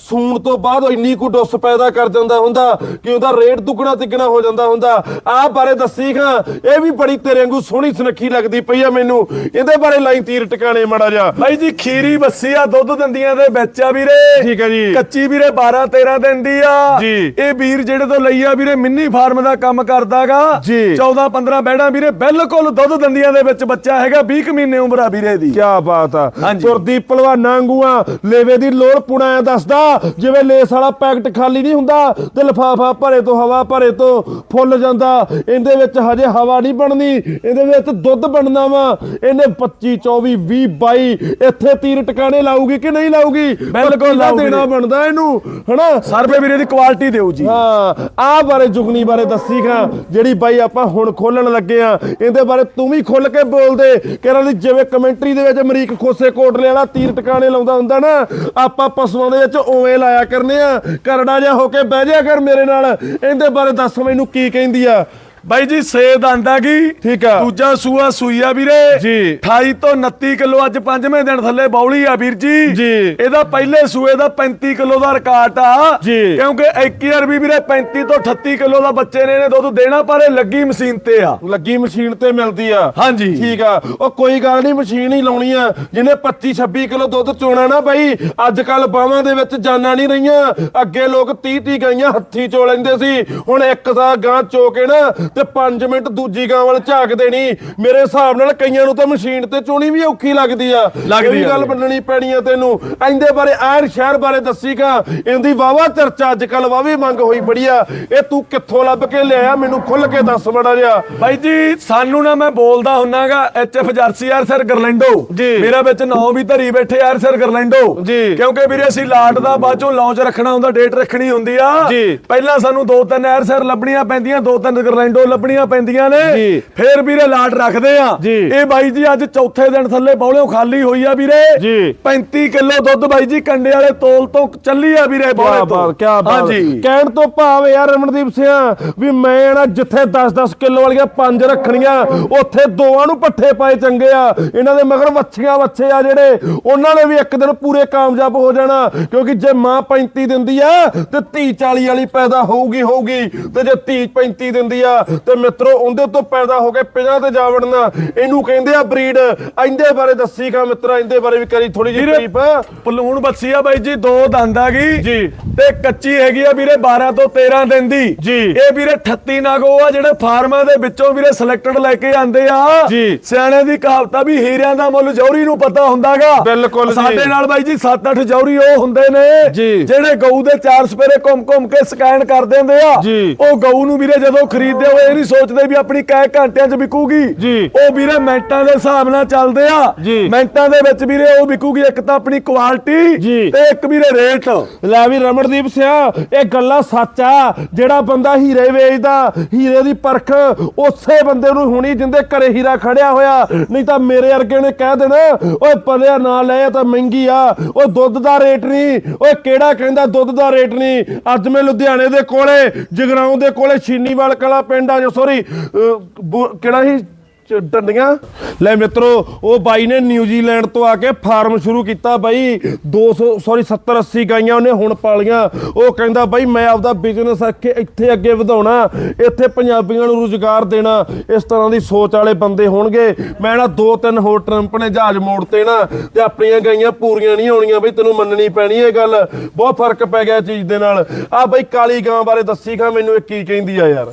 ਸੂਣ ਤੋਂ ਬਾਅਦ ਇੰਨੀ ਕੁ ਡੁੱਸ ਪੈਦਾ ਕਰ ਜਾਂਦਾ ਹੁੰਦਾ ਕਿ ਉਹਦਾ ਰੇਟ ਦੁੱਗਣਾ ਤਿੱਗਣਾ ਹੋ ਜਾਂਦਾ ਹੁੰਦਾ। ਆਹ ਬਾਰੇ ਦੱਸੀ ਖਾਂ ਇਹ ਵੀ ਬੜੀ ਤੇਰੇ ਵਾਂਗੂ ਸੋਹਣੀ ਸੁਨੱਖੀ ਲੱਗਦੀ ਪਈ ਆ ਮੈਨੂੰ। ਇਹਦੇ ਬਾਰੇ ਲਾਈ ਤੀਰ ਟਿਕਾਣੇ ਮੜਾ ਜਾ ਬਾਈ ਜੀ ਖੀਰੀ ਬੱਸੀ ਆ ਦੁੱਧ ਦਿੰਦੀਆਂ ਦੇ ਵਿੱਚ ਆ ਵੀਰੇ। ਠੀਕ ਹੈ ਜੀ। ਕੱਚੀ ਵੀਰੇ 12 13 ਦਿਨ ਦੀ ਆ। ਜੀ। ਇਹ ਵੀਰ ਜਿਹੜੇ ਤੋਂ ਲਈ ਆ ਵੀਰੇ ਮਿੰਨੀ ਫਾਰਮ ਦਾ ਕੰਮ ਕਰਦਾਗਾ। ਜੀ। 14 15 ਬੈੜਾਂ ਵੀਰੇ ਬਿਲਕੁਲ ਦੁੱਧ ਦਿੰਦੀਆਂ ਦੇ ਵਿੱਚ ਬੱਚਾ ਹੈਗਾ 20 ਕੁ ਮਹੀਨੇ ਉਮਰ ਆ ਵੀਰੇ ਦੀ। ਕਿਆ ਬਾਤ ਆ। ਤੁਰਦੀ ਪਹਿਲਵਾਨਾਂ ਵਾਂਗੂਆਂ ਲੇਵੇ ਦੀ ਲੋੜ ਪੁਣਾ ਦੱਸਦਾ ਜਿਵੇਂ ਲੇਸ ਵਾਲਾ ਪੈਕਟ ਖਾਲੀ ਨਹੀਂ ਹੁੰਦਾ ਤੇ ਲਫਾਫਾ ਭਰੇ ਤੋਂ ਹਵਾ ਭਰੇ ਤੋਂ ਫੁੱਲ ਜਾਂਦਾ। ਇਹਦੇ ਵਿੱਚ ਹਜੇ ਹਵਾ ਨਹੀਂ ਬਣਨੀ ਇਹਦੇ ਵਿੱਚ ਦੁੱਧ ਬਣਨਾ ਵਾ। ਇਹਨੇ 25 24 20 22 ਇੱਥੇ ਤੀਰ ਟਿਕਾਣੇ ਲਾਊਗੀ ਕਿ ਨਹੀਂ ਲਾਊਗੀ? ਬਿਲਕੁਲ। ਦੇਣਾ ਬਣਦਾ ਇਹਨੂੰ? ਹਨਾ? ਸਰਵੇ ਵੀਰੇ ਦੀ ਕੁਆਲਿਟੀ ਦਿਓ ਜੀ। ਹਾਂ ਆਹ ਬਾਰੇ ਜੁਗਨੀ ਬਾਰੇ ਦੱਸੀ ਖਾਂ ਜਿਹੜੀ ਬਾਈ ਆਪਾਂ ਹੁਣ ਖੋਲਣ ਲੱਗੇ ਆ। ਇਹਦੇ ਬਾਰੇ ਤੂੰ ਵੀ ਖੁੱਲ ਕੇ ਬੋਲ ਦੇ ਕਿਹੜਾ ਦੀ ਜਿਵੇਂ ਕਮੈਂਟਰੀ ਦੇ ਵਿੱਚ ਅਮਰੀਕ ਖੋਸੇ ਕੋਟਲੇ ਵਾਲਾ ਤੀਰ ਟਿਕਾਣੇ ਲਾਉਂਦਾ ਹੁੰਦਾ ਨਾ ਆਪਾਂ ਪਸ਼ੂਆਂ ਦੇ ਵਿੱਚ ਉਵੇਂ ਲਾਇਆ ਕਰਨੇ ਆ। ਕਰੜਾ ਜਿਹਾ ਹੋ ਕੇ ਬਹਿ ਜਾ ਕਰ ਮੇਰੇ ਨਾਲ। ਇਹਦੇ ਬਾਰੇ ਦੱਸ ਮੈਨੂੰ ਕੀ ਕਹਿੰਦੀ ਆ। ਬਾਈ ਜੀ ਸੇ ਦੰਦ ਆ ਗਈ ਠੀਕ ਆ। ਦੂਜਾ ਸੂਆ ਸੂਈ ਆ ਵੀਰੇ। ਜੀ। 28 ਤੋਂ 29 ਕਿਲੋ ਅੱਜ ਪੰਜਵੇਂ ਦਿਨ ਥੱਲੇ ਬੌਲੀ ਆ ਵੀਰ ਜੀ। ਜੀ। ਇਹਦਾ ਪਹਿਲੇ ਸੂਏ ਦਾ 35 ਕਿਲੋ ਦਾ ਰਿਕਾਰਡ ਆ। ਜੀ। ਕਿਉਂਕਿ 21 ਵੀ ਵੀਰੇ 35 ਤੋਂ 38 ਕਿਲੋ ਦਾ ਬੱਚੇ ਨੇ ਇਹਨੇ ਦੁੱਧ ਦੇਣਾ ਪਰ ਇਹ ਲੱਗੀ ਮਸ਼ੀਨ ਤੇ ਆ। ਲੱਗੀ ਮਸ਼ੀਨ ਤੇ ਮਿਲਦੀ ਆ। ਹਾਂਜੀ। ਠੀਕ ਆ। ਉਹ ਕੋਈ ਗੱਲ ਨਹੀਂ ਮਸ਼ੀਨ ਹੀ ਲਾਉਣੀ ਆ। ਜਿਹਨੇ 25 26 ਕਿਲੋ ਦੁੱਧ ਚੋਣਾ ਨਾ ਬਾਈ ਅੱਜ ਕੱਲ ਬਾਵਾਂ ਦੇ ਵਿੱਚ ਜਾਨਾਂ ਨਹੀਂ ਰਹੀਆਂ। ਅੱਗੇ ਲੋਕ 30 30 ਗਾਈਆਂ ਹੱਥੀ ਚੋ ਲੈਂਦੇ ਸੀ। ਹੁਣ ਇੱਕ ਦਾ ਗਾਂ ਚੋ ਕੇ ਨਾ ਤੇ 5 ਮਿੰਟ ਦੂਜੀ ਗਾਂ ਵੱਲ ਝਾਕਦੇ ਨਹੀਂ ਮੇਰੇ ਹਿਸਾਬ ਨਾਲ ਕਈਆਂ ਨੂੰ ਤਾਂ ਮਸ਼ੀਨ ਤੇ ਚੋਣੀ ਵੀ ਔਖੀ ਲੱਗਦੀ ਆ। ਲੱਗਦੀ ਗੱਲ ਜੀ। ਮੰਨਣੀ ਪੈਣੀ ਆ ਤੈਨੂੰ। ਇਹਦੇ ਬਾਰੇ ਆਇਰ ਸ਼ਹਿਰ ਬਾਰੇ ਦੱਸੀਗਾ। ਇਹਦੀ ਵਾਵਾ ਚਰਚਾ ਅੱਜ ਕੱਲ ਵਾਵੀ ਮੰਗ ਹੋਈ ਬੜੀ ਆ। ਇਹ ਤੂੰ ਕਿੱਥੋਂ ਲੱਭ ਕੇ ਲਿਆਇਆ? ਮੈਨੂੰ ਖੁੱਲ ਕੇ ਦੱਸ ਮੜਾ ਜਿਹਾ। ਬਾਈ ਜੀ ਸਾਨੂੰ ਨਾ ਮੈਂ ਬੋਲਦਾ ਹੁੰਨਾਗਾ ਐਚਐਫ ਜਰਸੀ ਯਾਰ ਸਰ ਗਰਲੈਂਡੋ ਜੀ। ਮੇਰਾ ਵਿੱਚ ਨਾਂ ਵੀ ਧਰੀ ਬੈਠੇ ਯਾਰ ਸਰ ਗਰਲੈਂਡੋ ਜੀ। ਕਿਉਂਕਿ ਵੀਰੇ ਅਸੀਂ ਲਾਟ ਦਾ ਬਾਅਦੋਂ ਲਾਂਚ ਰੱਖਣਾ ਹੁੰਦਾ ਡੇਟ ਰੱਖਣੀ ਹੁੰਦੀ ਆ। ਜੀ। ਪਹਿਲਾਂ ਸਾਨੂੰ ਦੋ ਤਿੰਨ ਐਰ ਸਰ ਲੱਭਣੀਆਂ ਪੈਂਦੀਆਂ ਦੋ ਤਿੰਨ ਗਰਲੈਂਡੋ ਪਿੰਡੋਂ ਲੱਭਣੀਆਂ ਪੈਂਦੀਆਂ ਨੇ। ਫੇਰ ਵੀਰੇ ਲਾਟ ਰੱਖਦੇ ਆ। ਇਹ ਬਾਈ ਜੀ ਅੱਜ ਚੌਥੇ ਦਿਨ ਥੱਲੇ ਬੌਲਿਓ ਖਾਲੀ ਹੋਈ ਆ ਵੀਰੇ। ਜੀ। 35 ਕਿਲੋ ਦੁੱਧ ਬਾਈ ਜੀ ਕੰਡੇ ਵਾਲੇ ਤੋਲ ਤੋਂ ਚੱਲੀ ਆ ਵੀਰੇ ਬੌਲੇ ਤੋਂ। ਕਿਆ ਬਾਤ। ਕਹਿਣ ਤੋਂ ਭਾਵ ਯਾਰ ਰਮਨਦੀਪ ਸਿੰਘ ਵੀ ਮੈਂ ਨਾ ਜਿੱਥੇ 10-10 ਕਿਲੋ ਵਾਲੀਆਂ ਪੰਜ ਰੱਖਣੀਆਂ ਉੱਥੇ ਦੋਵਾਂ ਨੂੰ ਪੱਠੇ ਪਾਏ ਚੰਗੇ ਆ। ਇਹਨਾਂ ਦੇ ਮਗਰ ਵੱਛੀਆਂ ਵੱਛੇ ਆ ਜਿਹੜੇ ਉਹਨਾਂ ਨੇ ਵੀ ਇੱਕ ਦਿਨ ਪੂਰੇ ਕਾਮਯਾਬ ਹੋ ਜਾਣਾ ਕਿਉਂਕਿ ਜੇ ਮਾਂ 35 ਦਿੰਦੀ ਆ ਤੇ ਧੀ 40 ਵਾਲੀ ਪੈਦਾ ਹੋਊਗੀ ਹੋਊਗੀ ਤੇ ਜੇ ਧੀ 35 ਦਿੰਦੀ ਆ ਤੇ ਮਿੱਤਰੋ ਉਹਦੇ ਤੋਂ ਪੈਦਾ ਹੋ ਕੇ ਪਿਆਂ ਤੇ ਜਾ ਵੜਨਾ ਇਹਨੂੰ ਕਹਿੰਦੇ ਆ ਬਰੀਡ ਇਹਦੇ ਬਾਰੇ ਦੱਸੀ ਕਾ ਮਿੱਤਰਾ ਇਹਦੇ ਬਾਰੇ ਵੀ ਕਰੀ ਥੋੜੀ ਜਿਹੀ ਤਾਰੀਫ ਪਲੂਣ ਬੱਸੀ ਆ ਬਾਈ ਜੀ ਦੋ ਦੰਦ ਆ ਗਈ ਜੀ। ਤੇ ਕੱਚੀ ਹੈਗੀ ਆ ਵੀਰੇ 12 ਤੋਂ 13 ਦਿਨ ਦੀ ਜੀ। ਇਹ ਵੀਰੇ 38 ਨਾਗੋ ਆ ਜਿਹੜੇ ਫਾਰਮਾਂ ਦੇ ਵਿੱਚੋਂ ਵੀਰੇ ਸਿਲੈਕਟਡ ਲੈ ਕੇ ਆਂਦੇ ਆ ਜੀ। ਸਿਆਣੇ ਦੀ ਕਹਾਵਤ ਵੀ ਹੀਰਿਆਂ ਦਾ ਮੁੱਲ ਜੌਹਰੀ ਨੂੰ ਪਤਾ ਹੁੰਦਾਗਾ ਬਿਲਕੁਲ। ਸਾਡੇ ਨਾਲ ਬਾਈ ਜੀ 7-8 ਜੌਹਰੀ ਉਹ ਹੁੰਦੇ ਨੇ ਜੀ। ਜਿਹੜੇ ਗਊ ਦੇ ਚਾਰ ਸਪੇਰੇ ਘੁੰਮ-ਘੁੰਮ ਕੇ ਸਕੈਨ ਕਰ ਦਿੰਦੇ ਆ ਜੀ। ਉਹ ਗਊ ਨੂੰ ਵੀਰੇ ਜਦੋਂ ਖਰੀਦਦੇ ਹੋ ਇਹ ਨਹੀਂ ਸੋਚਦੇ ਵੀ ਆਪਣੀ ਕੈ ਘੰਟਿਆਂ 'ਚ ਵਿਕੂਗੀ। ਉਹ ਵੀਰੇ ਮਿੰਟਾਂ ਦੇ ਹਿਸਾਬ ਨਾਲ ਚੱਲਦੇ ਆ। ਮਿੰਟਾਂ ਦੇ ਵਿੱਚ ਵੀਰੇ ਉਹ ਵਿਕੂਗੀ ਇੱਕ ਤਾਂ ਆਪਣੀ ਕੁਆਲਿਟੀ। ਤੇ ਇੱਕ ਵੀਰੇ ਰੇਟ ਲੈ ਵੀ ਰਮਨਦੀਪ ਸਿਆ ਇਹ ਗੱਲਾਂ ਸੱਚ ਆ। ਜਿਹੜਾ ਬੰਦਾ ਹੀਰੇ ਵੇਚਦਾ ਹੀਰੇ ਦੀ ਪਰਖ ਉਸੇ ਬੰਦੇ ਨੂੰ ਹੁਣੀ ਜਿੰਦੇ ਘਰੇ ਹੀਰਾ ਖੜਿਆ ਹੋਇਆ। ਨਹੀਂ ਤਾਂ ਮੇਰੇ ਵਰਗੇ ਨੇ ਕਹਿ ਦੇਣਾ ਓਏ ਪਲਿਆ ਨਾ ਲੈ ਤਾਂ ਮਹਿੰਗੀ ਆ। ਓਏ ਦੁੱਧ ਦਾ ਰੇਟ ਨਹੀਂ। ਓਏ ਕਿਹੜਾ ਕਹਿੰਦਾ ਦੁੱਧ ਦਾ ਰੇਟ ਨਹੀਂ? ਅੱਜ ਮੈਂ ਲੁਧਿਆਣੇ ਦੇ ਕੋਲੇ ਜਗਰਾਉਂ ਦੇ ਕੋਲੇ ਛੀਨੀਵਾਲ ਕਲਾ ਪਿੰਡ ਆ ਜੋ ਸੌਰੀ ਕਿਹੜਾ ਸੀ? ਡੰਡੀਆਂ? ਲੈ ਮਿੱਤਰੋ, ਉਹ ਬਾਈ ਨੇ ਨਿਊਜ਼ੀਲੈਂਡ ਤੋਂ ਆ ਕੇ ਫਾਰਮ ਸ਼ੁਰੂ ਕੀਤਾ ਬਾਈ। 200 ਸੌਰੀ 70 80 ਗਾਈਆਂ ਉਹਨੇ ਹੁਣ ਪਾਲੀਆਂ। ਉਹ ਕਹਿੰਦਾ ਬਾਈ, ਮੈਂ ਆਪਦਾ ਬਿਜ਼ਨਸ ਅੱਗੇ ਇੱਥੇ ਅੱਗੇ ਵਧਾਉਣਾ, ਇੱਥੇ ਪੰਜਾਬੀਆਂ ਨੂੰ ਰੁਜ਼ਗਾਰ ਦੇਣਾ, ਇਸ ਤਰ੍ਹਾਂ ਦੀ ਸੋਚ ਵਾਲੇ ਬੰਦੇ ਹੋਣਗੇ। ਮੈਂ ਨਾ ਦੋ ਤਿੰਨ ਹੋਰ ਟਰੰਪ ਨੇ ਜਹਾਜ਼ ਮੋੜ ਤੇ ਨਾ, ਤੇ ਆਪਣੀਆਂ ਗਾਈਆਂ ਪੂਰੀਆਂ ਨਹੀਂ ਹੋਣੀਆਂ ਬਈ, ਤੈਨੂੰ ਮੰਨਣੀ ਪੈਣੀ ਇਹ ਗੱਲ। ਬਹੁਤ ਫ਼ਰਕ ਪੈ ਗਿਆ ਚੀਜ਼ ਦੇ ਨਾਲ। ਆ ਬਾਈ, ਕਾਲੀ ਗਾਂ ਬਾਰੇ ਦੱਸੀ ਖਾ ਮੈਨੂੰ ਇਹ ਕੀ ਕਹਿੰਦੀ ਆ ਯਾਰ।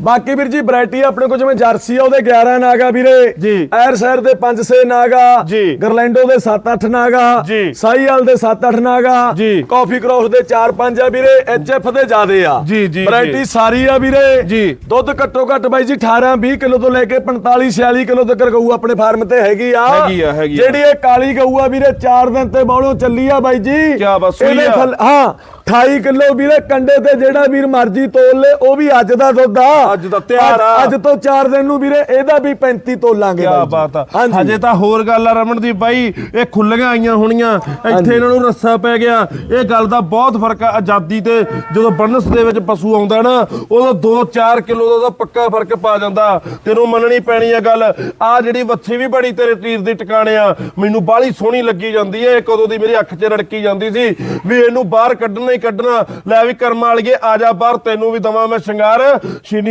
ਬਾਕੀ ਵੀਰ ਜੀ ਵੈਰਾਈਟੀ ਆਪਣੇ ਕੋਲ ਜਿਵੇਂ ਜਰਸੀ ਆ ਉਹਦੇ 11 ਨਾਗਾ ਵੀਰੇ ਜੀ। ਐਰ ਸ਼ਹਿਰ ਦੇ 5-6 ਨਾਗਾ ਜੀ। ਗਰਲੈਂਡੋ ਦੇ 7-8 ਨਾਗਾ ਜੀ। ਸਾਈਵਾਲ ਦੇ 7-8 ਨਾਗਾ ਜੀ। ਕਾਫੀ ਕ੍ਰੋਸ ਦੇ 4-5 ਆ ਵੀਰੇ ਐਚਐਫ ਦੇ ਜ਼ਿਆਦੇ ਆ ਜੀ, ਜੀ। ਵੈਰਾਈਟੀ ਸਾਰੀ ਆ ਵੀਰੇ ਜੀ। ਦੁੱਧ ਘੱਟੋ ਘੱਟ ਬਾਈ ਜੀ 18-20 ਕਿਲੋ ਤੋਂ ਲੈ ਕੇ 45-46 ਕਿਲੋ ਤੱਕ ਗਊ ਆਪਣੇ ਫਾਰਮ ਤੇ ਹੈਗੀ ਆ ਹੈਗੀ ਆ, ਹੈਗੀ। ਜਿਹੜੀ ਇਹ ਕਾਲੀ ਗਊ ਆ ਵੀਰੇ 4 ਦਿਨ ਤੇ ਬੌਲੋ ਚੱਲੀ ਆ ਬਾਈ ਜੀ ਬਾਤ, ਸੂਈ ਇਹਦੇ ਆ। ਥੱਲੇ- ਹਾਂ 28 ਕਿਲੋ ਵੀਰੇ ਕੰਡੇ ਤੇ ਜਿਹੜਾ ਵੀਰ ਮਰਜ਼ੀ ਤੋਲ ਲੇ ਉਹ ਵੀ ਅੱਜ ਦਾ ਦੁੱਧ ਆ ਅੱਜ ਦਾ ਤਿਉਹਾਰ ਆ। ਅੱਜ- ਤੋਂ 4 ਦਿਨ ਨੂੰ ਵੀਰੇ ਇਹਦਾ ਵੀ 35 ਤੋਲਾਂਗੇ ਬਾਈ ਜੀ। ਬਾਤ ਆ। ਹਾਂਜੀ। ਤਾਂ ਹੋਰ ਗੱਲ ਆ ਰਮਨਦੀਪ ਬਾਈ ਇਹ ਖੁੱਲੀਆਂ ਆਈਆਂ ਹੋਣੀਆਂ ਇੱਥੇ ਇਹਨਾਂ ਨੂੰ ਰੱਸਾ ਪੈ ਗਿਆ। ਇਹ ਗੱਲ ਦਾ ਬਹੁਤ ਫ਼ਰਕ ਆ ਆਜ਼ਾਦੀ ਤੇ ਜਦੋਂ ਬਨਸ ਦੇ ਵਿੱਚ ਪਸ਼ੂ ਆਉਂਦਾ ਨਾ ਉਦੋਂ 2-4 ਕਿਲੋ ਦਾ ਪੱਕਾ ਫ਼ਰਕ ਪਾ ਜਾਂਦਾ। ਤੈਨੂੰ ਮੰਨਣੀ ਪੈਣੀ ਆ ਗੱਲ ਆ ਜਿਹੜੀ ਵੱਛੀ ਵੀ ਬੜੀ ਤੇਰੇ ਤੀਰ ਦੀ ਟਿਕਾਣੇ ਆ ਮੈਨੂੰ ਬਾਹਲੀ ਸੋਹਣੀ ਲੱਗੀ ਜਾਂਦੀ ਏ। ਕਦੋਂ ਦੀ ਮੇਰੀ ਅੱਖ 'ਚ ਰੜਕੀ ਜਾਂਦੀ ਸੀ ਵੀ ਇਹਨੂੰ ਬਾਹਰ ਕੱਢਣਾ ਹੀ ਕੱਢਣਾ। ਲੈ ਵੀ ਕਰਮ ਵਾਲੀਏ ਆ ਜਾ ਬਾਹਰ ਤੈਨੂੰ ਵੀ ਦਵਾਂ ਮੈਂ ਸ਼ਿੰਗਾਰ।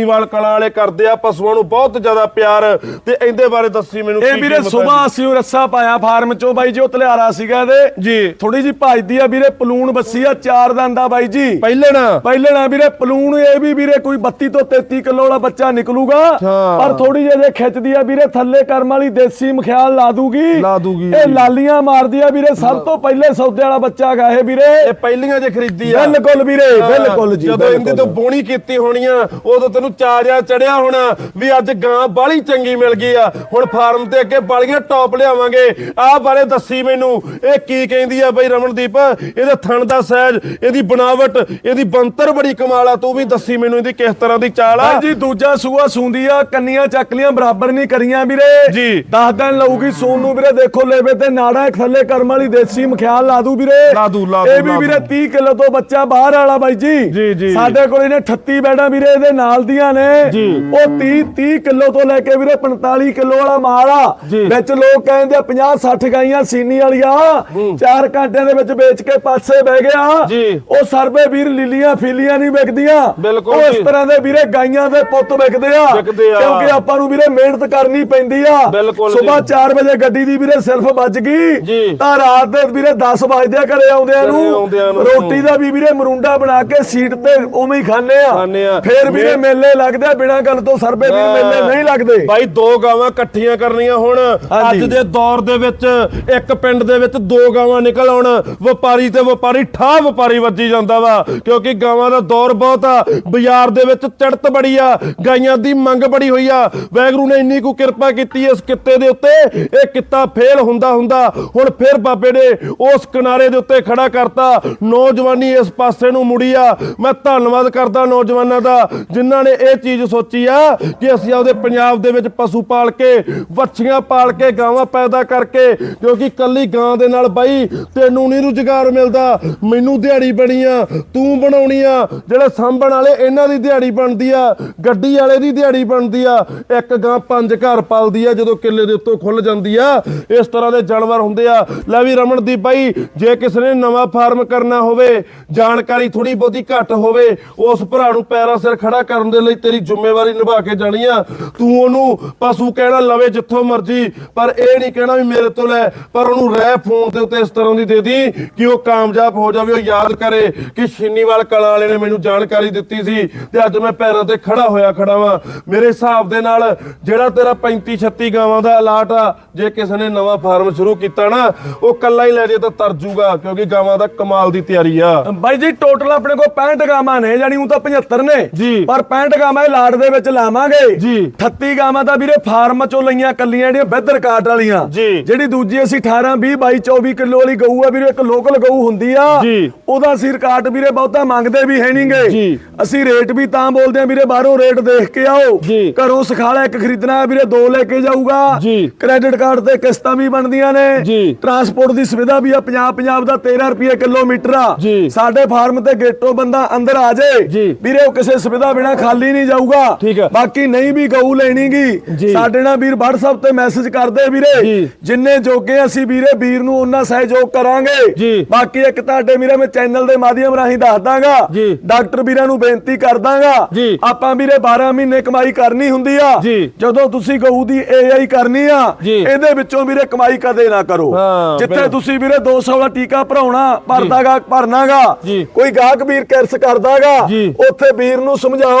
ਸ਼ੀਨੀਵਾਲ ਕਲਾਂ ਵਾਲੇ ਕਰਦੇ ਆ ਪਸ਼ੂਆਂ ਨੂੰ ਬਹੁਤ ਜ਼ਿਆਦਾ ਪਿਆਰ ਤੇ ਇਹਦੇ ਬਾਰੇ ਦੱਸੀ ਮੈਨੂੰ ਇਹ ਵੀਰੇ ਸਵੇਰ ਅਸੀਂ ਉਹ ਰੱਸਾ ਪਾਇਆ ਫਾਰਮ ਚੋਂ ਬਾਈ ਜੀ ਉਹ ਤਲਿਆਰਾ ਸੀਗਾ ਇਹਦੇ। ਜੀ। ਥੋੜੀ ਜੀ ਭਜਦੀ ਆ ਵੀਰੇ ਪਲੂਣ ਬੱਸੀ ਆ ਚਾਰ ਦੰਦ ਆ ਬਾਈ ਜੀ। ਪਹਿਲੇ ਨਾ ਪਹਿਲੇ ਨਾ ਵੀਰੇ ਪਲੂਣ ਇਹ ਵੀ ਵੀਰੇ ਕੋਈ 32 ਤੋਂ 33 ਕਿਲੋ ਵਾਲਾ ਬੱਚਾ ਨਿਕਲੂਗਾ। ਪਰ ਥੋੜੀ ਜਿਹੀ ਜੇ ਖਿੱਚਦੀ ਆ ਵੀਰੇ ਥੱਲੇ ਕਰਮ ਵਾਲੀ ਦੇਸੀ ਮਖਿਆਲ ਲਾ ਦੂਗੀ। ਲਾ ਦੂਗੀ। ਇਹ ਲਾਲੀਆਂ ਮਾਰਦੀ ਆ ਵੀਰੇ ਸਭ ਤੋਂ ਪਹਿਲੇ ਸੌਦੇ ਵਾਲਾ ਬੱਚਾ ਹੈਗਾ ਇਹ ਵੀਰੇ। ਇਹ ਪਹਿਲੀਆਂ ਜੇ ਖਰੀਦੀ ਆ। ਬਿਲਕੁਲ ਵੀਰੇ ਬਿਲਕੁਲ ਜੀ ਜਦੋਂ ਇਹਦੇ ਤੋਂ। ਬੋਣੀ ਕੀਤੀ ਹੋਣੀ ਆ ਉਦੋਂ ਤੈਨੂੰ ਚਾਰਿਆ ਚੜਿਆ ਹੋਣਾ ਵੀ ਅੱਜ ਗਾਂ ਬਾਲੀ ਚੰਗੀ ਮਿਲ ਗਈ ਆ। ਹੁਣ ਫਾਰਮ ਤੇ ਅੱਗੇ ਬਾਲੀਆਂ ਟੌਪ ਲਿਆਵਾਂਗੇ। ਆਹ ਬਾਰੇ ਦੱਸੀ ਮੈਨੂੰ ਇਹ ਕੀ ਕਹਿੰਦੀ ਆ ਬਈ ਰਮਨਦੀਪ? ਇਹਦੇ ਥਣ ਦਾ ਸਾਈਜ਼ ਇਹਦੀ ਬਣਾਵਟ ਇਹਦੀ ਬੰਤਰ ਬੜੀ ਕਮਾਲ ਆ। ਤੂੰ ਵੀ ਦੱਸੀ ਮੈਨੂੰ ਇਹਦੀ ਕਿਸ ਤਰ੍ਹਾਂ ਦੀ ਚਾਲ ਆ। ਬਾਈ ਜੀ ਦੂਜਾ ਸੂਆ ਸੂੰਦੀ ਆ ਕੰਨੀਆਂ ਚੱਕਲੀਆਂ ਬਰਾਬਰ ਨਹੀਂ ਕਰੀਆਂ ਵੀਰੇ। ਜੀ। 10 ਦਿਨ ਲਊਗੀ ਸੂਣ ਨੂੰ ਵੀਰੇ ਦੇਖੋ ਲੇਵੇ ਤੇ ਨਾੜਾ ਇੱਕ ਥੱਲੇ ਕਰਮ ਵਾਲੀ ਦੇਸੀ ਮਖਿਆਲ ਲਾ ਦੂ ਵੀਰੇ। ਲਾ ਦੂ, ਲਾ ਇਹ ਦੂ, ਵੀ ਵੀਰੇ ਦੂ। 30 ਕਿਲੋ ਤੋਂ ਬੱਚਾ ਬਾਹਰ ਵਾਲਾ ਬਾਈ ਜੀ। ਜੀ, ਜੀ। ਸਾਡੇ ਕੋਲ ਇਹਨੇ 38 ਬੈਡਾਂ ਵੀਰੇ ਇਹਦੇ ਨਾਲ ਦੀਆਂ ਨੇ ਜੀ। ਉਹ 30 30 ਕਿਲੋ ਤੋਂ ਲੈ ਕੇ ਵੀਰੇ 45 ਕਿਲੋ ਵਾਲਾ ਮਾਲ ਆ। ਵਿੱਚ ਲੋਕ ਕਹਿੰਦੇ ਆ 50 60 ਗਾਈਆਂ ਸੀਨੀ ਵਾਲੀਆਂ ਚਾਰ ਘੰਟਿਆਂ ਦੇ ਵਿੱਚ ਵੇਚ ਕੇ ਪਾਸੇ ਬਹਿ ਗਿਆ। ਉਹ ਸਰਵੇ ਵੀਰ ਲੀਲੀਆਂ ਫੀਲੀਆਂ ਨਹੀਂ ਵਿਕਦੀਆਂ ਉਹ। ਇਸ ਤਰ੍ਹਾਂ ਦੇ ਵੀਰੇ ਗਾਈਆਂ ਦੇ ਪੁੱਤ ਵਿਕਦੇ ਆ। ਕਿਉਂਕਿ ਆਪਾਂ ਨੂੰ ਵੀਰੇ ਮਿਹਨਤ ਕਰਨੀ ਪੈਂਦੀ ਆ ਸਵੇਰ ਜੀ। 4 ਵਜੇ ਗੱਡੀ ਦੀ ਵੀਰੇ ਸਿਰਫ ਵੱਜ ਗਈ। ਤਾਂ ਰਾਤ ਦੇ ਵੀਰੇ 10 ਵਜਦੇ ਆ ਘਰੇ ਆਉਂਦਿਆਂ ਨੂੰ ਨੂੰ। ਰੋਟੀ ਦਾ ਵੀ ਵੀਰੇ ਮਰੁੰਡਾ ਬਣਾ ਕੇ ਸੀਟ ਤੇ ਉਵੇਂ ਹੀ ਖਾਂਦੇ ਆ। ਫੇਰ ਵੀਰੇ ਮੇ- ਮੇਲੇ ਲੱਗਦੇ ਬਿਨਾਂ ਗੱਲ ਤੋਂ ਸਰਵੇ ਵੀਰ ਮੇਲੇ ਨਹੀਂ ਲੱਗਦੇ। ਬਾਈ ਦੋ ਗਾਵਾਂ ਇਕੱਠੀਆਂ ਕਰਨੀਆਂ ਹੁਣ। ਅੱਜ ਦੇ ਦੌਰ ਦੇ ਵਿੱਚ ਇੱਕ ਪਿੰਡ ਦੇ ਵਿੱਚ ਦੋ ਗਾਵਾਂ ਨਿਕਲ ਆਉਣ। ਵਪਾਰੀ ਤੇ ਵਪਾਰੀ ਠਾ ਵਪਾਰੀ ਵੱਜੀ ਜਾਂਦਾ ਵਾ ਕਿਉਂਕਿ ਗਾਵਾਂ ਦਾ ਦੌਰ ਬਹੁਤ ਆ। ਬਾਜ਼ਾਰ ਦੇ ਵਿੱਚ ਚੜਤ ਬੜੀ ਆ ਗਾਈਆਂ ਦੀ ਮੰਗ ਬੜੀ ਹੋਈ ਆ। ਵੈਗਰੂ ਨੇ ਇੰਨੀ ਕੁ ਕਿਰਪਾ ਕੀਤੀ ਇਸ ਕਿੱਤੇ ਦੇ ਉੱਤੇ ਇਹ ਕਿੱਤਾ ਫੇਲ ਹੁੰਦਾ ਹੁੰਦਾ। ਹੁਣ ਫਿਰ ਬਾਬੇ ਨੇ ਉਸ ਕਿਨਾਰੇ ਦੇ ਉੱਤੇ ਖੜਾ ਕਰਤਾ। ਨੌਜਵਾਨੀ ਇਸ ਪਾਸੇ ਨੂੰ ਮੁੜੀ ਆ। ਮੈਂ ਧੰਨਵਾਦ ਕਰਦਾ ਨੌਜਵਾਨਾਂ ਦਾ ਜਿਨ੍ਹਾਂ ਨੇ ਇਹ ਚੀਜ਼ ਸੋਚੀ ਆ ਕਿ ਅਸੀਂ ਆਪਦੇ ਪੰਜਾਬ ਦੇ ਵਿੱਚ ਪਸ਼ੂ ਪਾਲ ਕੇ, ਵੱਛੀਆਂ ਪਾਲ ਕੇ, ਗਾਵਾਂ ਪੈਦਾ ਕਰਕੇ, ਕਿਉਂਕਿ ਕੱਲੀ ਗਾਂ ਦੇ ਨਾਲ ਬਾਈ ਤੈਨੂੰ ਨਹੀਂ ਰੁਜ਼ਗਾਰ ਮਿਲਦਾ। ਮੈਨੂੰ ਦਿਹਾੜੀ ਬਣੀ ਆ, ਤੂੰ ਬਣਾਉਣੀ ਆ। ਜਿਹੜੇ ਸਾਂਭਣ ਵਾਲੇ ਇਹਨਾਂ ਦੀ ਦਿਹਾੜੀ ਬਣਦੀ ਆ, ਗੱਡੀ ਵਾਲੇ ਦੀ ਦਿਹਾੜੀ ਬਣਦੀ ਆ। ਇੱਕ ਗਾਂ ਪੰਜ ਘਰ ਪਾਲਦੀ ਆ, ਜਦੋਂ ਕਿੱਲੇ ਦੇ ਉੱਤੋਂ ਖੁੱਲ ਜਾਂਦੀ ਆ। ਇਸ ਤਰ੍ਹਾਂ ਦੇ ਜਾਨਵਰ ਹੁੰਦੇ ਆ। ਲੈ ਵੀ ਰਮਨਦੀਪ ਬਾਈ, ਜੇ ਕਿਸੇ ਨੇ ਨਵਾਂ ਫਾਰਮ ਕਰਨਾ ਹੋਵੇ, ਜਾਣਕਾਰੀ ਥੋੜੀ ਬਹੁਤੀ ਘੱਟ ਹੋਵੇ, ਉਸ ਭਰਾ ਨੂੰ ਪੈਰਾਂ ਸਿਰ ਖੜਾ ਕਰਨ ਦੇ ਲਈ ਤੇਰੀ ਜ਼ਿੰਮੇਵਾਰੀ ਨਿਭਾ ਕੇ ਜਾਣੀ ਆ। ਤੂੰ ਉਹਨੂੰ ਪਸ਼ੂ ਕਹਿਣਾ ਲਵੇ ਜਿੱਥੋਂ ਮਰਜ਼ੀ ਪਰ ਇਹ ਨਹੀਂ ਕਹਿਣਾ ਵੀ ਮੇਰੇ ਤੋਂ ਲੈ ਪਰ ਉਹਨੂੰ ਰਹਿ ਫੋਨ ਦੇ ਉੱਤੇ ਇਸ ਤਰ੍ਹਾਂ ਦੀ ਦੇ ਦੀ ਕਿ ਉਹ ਕਾਮਯਾਬ ਹੋ ਜਾਵੇ ਉਹ ਯਾਦ ਕਰੇ ਕਿ ਛਿੰਨੀਵਾਲ ਕਲਾ ਵਾਲੇ ਨੇ ਮੈਨੂੰ ਜਾਣਕਾਰੀ ਦਿੱਤੀ ਸੀ ਤੇ ਅੱਜ ਮੈਂ ਪੈਰਾਂ ਤੇ ਖੜਾ ਹੋਇਆ ਖੜਾ ਵਾਂ। ਮੇਰੇ ਹਿਸਾਬ ਦੇ ਨਾਲ ਜਿਹੜਾ ਤੇਰਾ 35 36 ਗਾਵਾਂ ਦਾ ਅਲਾਟ ਆ ਜੇ ਕਿਸੇ ਨੇ ਨਵਾਂ ਫਾਰਮ ਸ਼ੁਰੂ ਕੀਤਾ ਨਾ ਉਹ ਕੱਲਾ ਹੀ ਲੈ ਜੇ ਤਾਂ ਤਰ ਜੂਗਾ ਕਿਉਂਕਿ ਗਾਵਾਂ ਦਾ ਕਮਾਲ ਦੀ ਤਿਆਰੀ ਆ। ਬਾਈ ਜੀ ਟੋਟਲ ਆਪਣੇ ਕੋਲ 65 ਗਾਵਾਂ ਨੇ ਜਾਨੀ ਉਹ ਤਾਂ 75 ਨੇ। ਜੀ। ਪਰ 65 ਗਾਵਾਂ ਇਹ ਲਾੜ ਦੇ ਵਿੱਚ ਲਾਵਾਂਗੇ ਜੀ। 38 ਗਾਵਾਂ ਤਾਂ ਵੀਰੇ ਫਾਰਮ ਚੋਂ ਲਈਆਂ ਕੱਲੀਆਂ ਜਿਹੜੀਆਂ ਬਿਹਤਰ ਕਾਟ ਵਾਲੀਆਂ। ਜਿਹੜੀ ਦੂਜੀ ਅਸੀਂ 18 20 22 24 ਕਿਲੋ ਵਾਲੀ ਗਊ ਆ ਵੀਰੇ ਇੱਕ ਲੋਕਲ ਗਊ ਹੁੰਦੀ ਆ। ਉਹਦਾ ਅਸੀਂ ਕਾਟ ਵੀਰੇ ਬਹੁਤਾ ਮੰਗਦੇ ਵੀ ਹੈ ਨਹੀਂਗੇ। ਅਸੀਂ ਰੇਟ ਵੀ ਤਾਂ ਬੋਲਦੇ ਆ ਵੀਰੇ ਬਾਹਰੋਂ ਰੇਟ ਦੇਖ ਕੇ ਆਓ। ਘਰੋਂ ਸਖਾਲਾ ਇੱਕ ਖਰੀਦਣਾ ਵੀਰੇ ਦੋ ਲੈ ਕੇ ਜਾਊਗਾ। ਕ੍ਰੈਡਿਟ ਕਾਰਡ ਤੇ ਕਿਸ਼ਤਾਂ ਵੀ ਬਣਦੀਆਂ ਨੇ। ਟਰਾਂਸਪੋਰਟ ਦੀ ਸੁਵਿਧਾ ਵੀ ਆ 50 50 ਦਾ 13 ਰੁਪਏ ਕਿਲੋਮੀਟਰ ਆ। ਸਾਡੇ ਫਾਰਮ ਤੇ ਗੇਟੋਂ ਬੰਦਾ ਅੰਦਰ ਆ ਜਾਏ ਜੀ। ਵੀਰੇ ਉਹ ਕਿਸੇ ਸੁਵਿਧਾ ਬਿਨਾ ਖਾਲੀ ਨਹੀਂ ਜਾਊਗਾ ਠੀਕ ਆ। ਬਾਕੀ ਨਹੀਂ ਵੀ ਗਊ ਲੈਣੀਗੀ। ਸਾਡੇ ਨਾਲ ਵੀਰ WhatsApp ਤੇ ਮੈਸੇਜ ਕਰਦੇ ਵੀਰੇ। ਜਿੰਨੇ ਜੋਗੇ ਅਸੀਂ ਵੀਰੇ ਵੀਰ ਨੂੰ ਉਹਨਾਂ ਸਹਿਯੋਗ ਕਰਾਂਗੇ। ਬਾਕੀ ਇੱਕ ਤੁਹਾਡੇ ਵੀਰੇ ਮੈਂ ਚੈਨਲ ਦੇ ਮਾਧਿਅਮ ਰਾਹੀਂ ਦੱਸ ਦਾਂਗਾ। ਡਾਕਟਰ ਵੀਰਾਂ ਨੂੰ ਬੇਨਤੀ ਕਰ ਦਾਂਗਾ। ਆਪਾਂ ਵੀਰੇ 12 ਮਹੀਨੇ ਕਮਾਈ ਕਰਨੀ ਹੁੰਦੀ ਆ। ਜਦੋਂ ਤੁਸੀਂ ਗਊ ਦੀ AI ਕਰਨੀ ਆ। ਇਹਦੇ ਵਿੱਚੋਂ ਵੀਰੇ ਕਮਾਈ ਕਦੇ ਨਾ ਕਰੋ ਹਾਂ, ਜਿੱਥੇ। ਤੁਸੀਂ ਵੀਰੇ 200 ਦਾ ਟੀਕਾ ਭਰਾਉਣਾ ਭਰਦਾਗਾ ਭਰਨਾਗਾ। ਕੋਈ ਗਾਹਕ ਵੀਰ ਕਿਰਸ ਕਰਦਾਗਾ। ਉੱਥੇ ਵੀਰ ਨੂੰ ਸਮਝਾਓ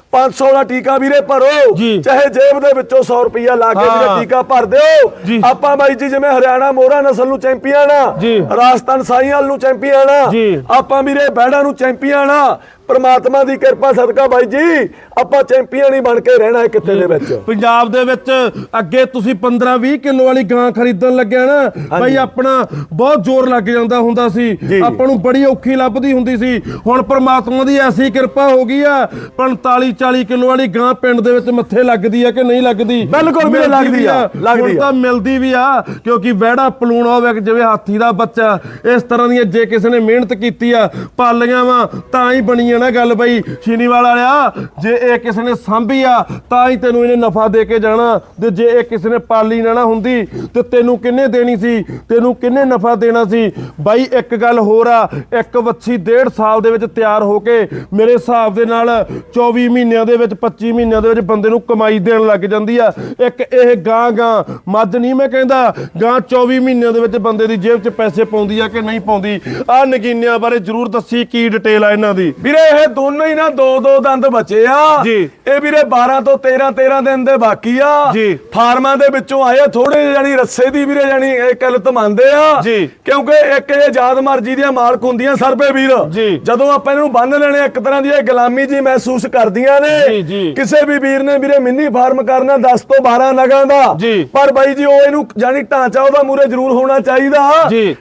500 ਦਾ ਟੀਕਾ ਵੀਰੇ ਭਰੋ। ਚਾਹੇ ਜੇਬ ਦੇ ਵਿੱਚੋਂ 100 ਰੁਪਇਆ ਲਾ ਕੇ ਵੀਰੇ। ਟੀਕਾ ਭਰ ਦਿਓ। ਆਪਾਂ ਬਾਈ ਜੀ ਜਿਵੇਂ ਹਰਿਆਣਾ ਮੋਹਰਾ ਨਸਲ ਨੂੰ ਚੈਂਪੀਅਨ ਆ। ਰਾਜਸਥਾਨ ਸਾਈਵਾਲ ਨੂੰ ਚੈਂਪੀਅਨ ਆ। ਆਪਾਂ ਵੀਰੇ ਬੈੜਾ ਨੂੰ ਚੈਂਪੀਅਨ ਆ ਪ੍ਰਮਾਤਮਾ ਦੀ ਕਿਰਪਾ ਸਦਕਾ ਬਾਈ ਜੀ ਆਪਾਂ ਚੈਂਪੀਅਨ ਹੀ ਬਣ ਕੇ ਰਹਿਣਾ ਹੈ ਕਿੱਥੇ ਦੇ ਵਿੱਚ ਪੰਜਾਬ ਦੇ ਵਿੱਚ ਅੱਗੇ ਤੁਸੀਂ 15 20 ਕਿਲੋ ਵਾਲੀ ਗਾਂ ਖਰੀਦਣ ਲੱਗਿਆ ਨਾ ਭਾਈ ਆਪਣਾ ਬਹੁਤ ਜ਼ੋਰ ਲੱਗ ਜਾਂਦਾ ਹੁੰਦਾ ਸੀ। ਆਪਾਂ ਨੂੰ ਬੜੀ ਔਖੀ ਲੱਭਦੀ ਹੁੰਦੀ ਸੀ ਹੁਣ ਪ੍ਰਮਾਤਮਾ ਦੀ ਐਸੀ ਕਿਰਪਾ ਹੋ ਗਈ ਆ 45 40 ਕਿਲੋ ਵਾਲੀ ਗਾਂ ਪਿੰਡ ਦੇ ਵਿੱਚ ਮੱਥੇ ਲੱਗਦੀ ਆ ਕਿ ਨਹੀਂ ਲੱਗਦੀ? ਬਿਲਕੁਲ ਮਿਲਦੀ ਲੱਗਦੀ ਵੀ ਆ, ਲੱਗਦੀ ਆ। ਤਾਂ ਮਿਲਦੀ ਵੀ ਆ ਕਿਉਂਕਿ ਵਹਿੜਾ ਪਲੂਣਾ ਹੋਵੇ ਜਿਵੇਂ ਹਾਥੀ ਦਾ ਬੱਚਾ। ਇਸ ਤਰ੍ਹਾਂ ਦੀਆਂ ਜੇ ਕਿਸੇ ਨੇ ਮਿਹਨਤ ਕੀਤੀ ਆ ਪਾਲੀਆਂ ਵਾ ਤਾਂ ਹੀ ਬਣੀ ਆ ਨਾ ਗੱਲ ਬਈ ਸ਼ੀਨੀਵਾਲ ਵਾਲਿਆ। ਜੇ ਇਹ ਕਿਸੇ ਨੇ ਸਾਂਭੀ ਆ ਤਾਂ ਹੀ ਤੈਨੂੰ ਇਹਨੇ ਨਫਾ ਦੇ ਕੇ ਜਾਣਾ। ਤੇ ਜੇ ਇਹ ਕਿਸੇ ਨੇ ਪਾਲੀ ਨਾ ਨਾ ਹੁੰਦੀ ਤੇ ਤੈਨੂੰ ਕਿੰਨੇ ਦੇਣੀ ਸੀ? ਤੈਨੂੰ ਕਿੰਨੇ ਨਫਾ ਦੇਣਾ ਸੀ? ਬਾਈ ਇੱਕ ਗੱਲ ਹੋਰ ਆ ਇੱਕ ਵੱਛੀ ਡੇਢ ਸਾਲ ਦੇ ਵਿੱਚ ਤਿਆਰ ਹੋ ਕੇ ਮੇਰੇ ਹਿਸਾਬ ਦੇ ਨਾਲ 24 ਮਹੀਨਿਆਂ ਦੇ ਵਿੱਚ 25 ਮਹੀਨਿਆਂ ਦੇ ਵਿੱਚ ਬੰਦੇ ਨੂੰ ਕਮਾਈ ਦੇਣ ਲੱਗ ਜਾਂਦੀ ਆ ਇੱਕ ਇਹ ਗਾਂ ਗਾਂ ਮੱਝ ਨਹੀਂ ਮੈਂ ਕਹਿੰਦਾ ਗਾਂ 24 ਮਹੀਨਿਆਂ ਦੇ ਵਿੱਚ ਬੰਦੇ ਦੀ ਜੇਬ 'ਚ ਪੈਸੇ ਪਾਉਂਦੀ ਆ ਕਿ ਨਹੀਂ ਪਾਉਂਦੀ ਆ ਨਗੀਨਿਆਂ ਬਾਰੇ ਜਰੂਰ ਦੱਸੀ ਕੀ ਡਿਟੇਲ ਆ ਇਹਨਾਂ ਦੀ ਵੀਰੇ ਇਹ ਦੋਨੋਂ ਹੀ ਨਾ ਦੋ ਦੋ ਦੰਦ ਬਚੇ ਆ ਜੀ। ਇਹ ਵੀਰੇ 12 ਤੋਂ 13 13 ਦਿਨ ਦੇ ਬਾਕੀ ਆ ਜੀ। ਫਾਰਮਾਂ ਦੇ ਵਿੱਚੋਂ ਆਏ ਥੋੜੇ ਜਾਨੀ ਰੱਸੇ ਦੀ ਵੀਰੇ ਜਾਨੀ ਇਹ ਕਿਲਤ ਮੰਨਦੇ ਆ ਜੀ। ਕਿਉਂਕਿ ਇੱਕ ਇਹ ਜਾਤ ਮਰਜ਼ੀ ਦੀਆਂ ਮਾਲਕ ਹੁੰਦੀਆਂ ਸਰਬੇ ਵੀਰ ਜੀ। ਜਦੋਂ ਆਪਾਂ ਇਹਨਾਂ ਨੂੰ ਬੰਨ ਲੈਣੇ ਇੱਕ ਤਰ੍ਹਾਂ ਦੀ ਇਹ ਗੁਲਾਮੀ ਜੀ ਮਹਿਸੂਸ ਕਰਦੀਆਂ ਨੇ। ਕਿਸੇ ਵੀ ਵੀਰ ਨੇ ਵੀਰੇ ਮਿੰਨੀ ਫਾਰਮ ਕਰਨਾ 10 ਤੋਂ 12 ਨਗਾਂ ਦਾ। ਪਰ ਬਾਈ ਜੀ ਉਹ ਇਹਨੂੰ ਜਾਨੀ ਢਾਂਚਾ ਉਹਦਾ ਮੂਰੇ ਜ਼ਰੂਰ ਹੋਣਾ ਚਾਹੀਦਾ।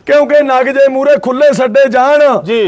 ਕਿਉਂਕਿ ਨਗ ਜੇ ਮੂਰੇ ਖੁੱਲੇ ਛੱਡੇ ਜਾਣ।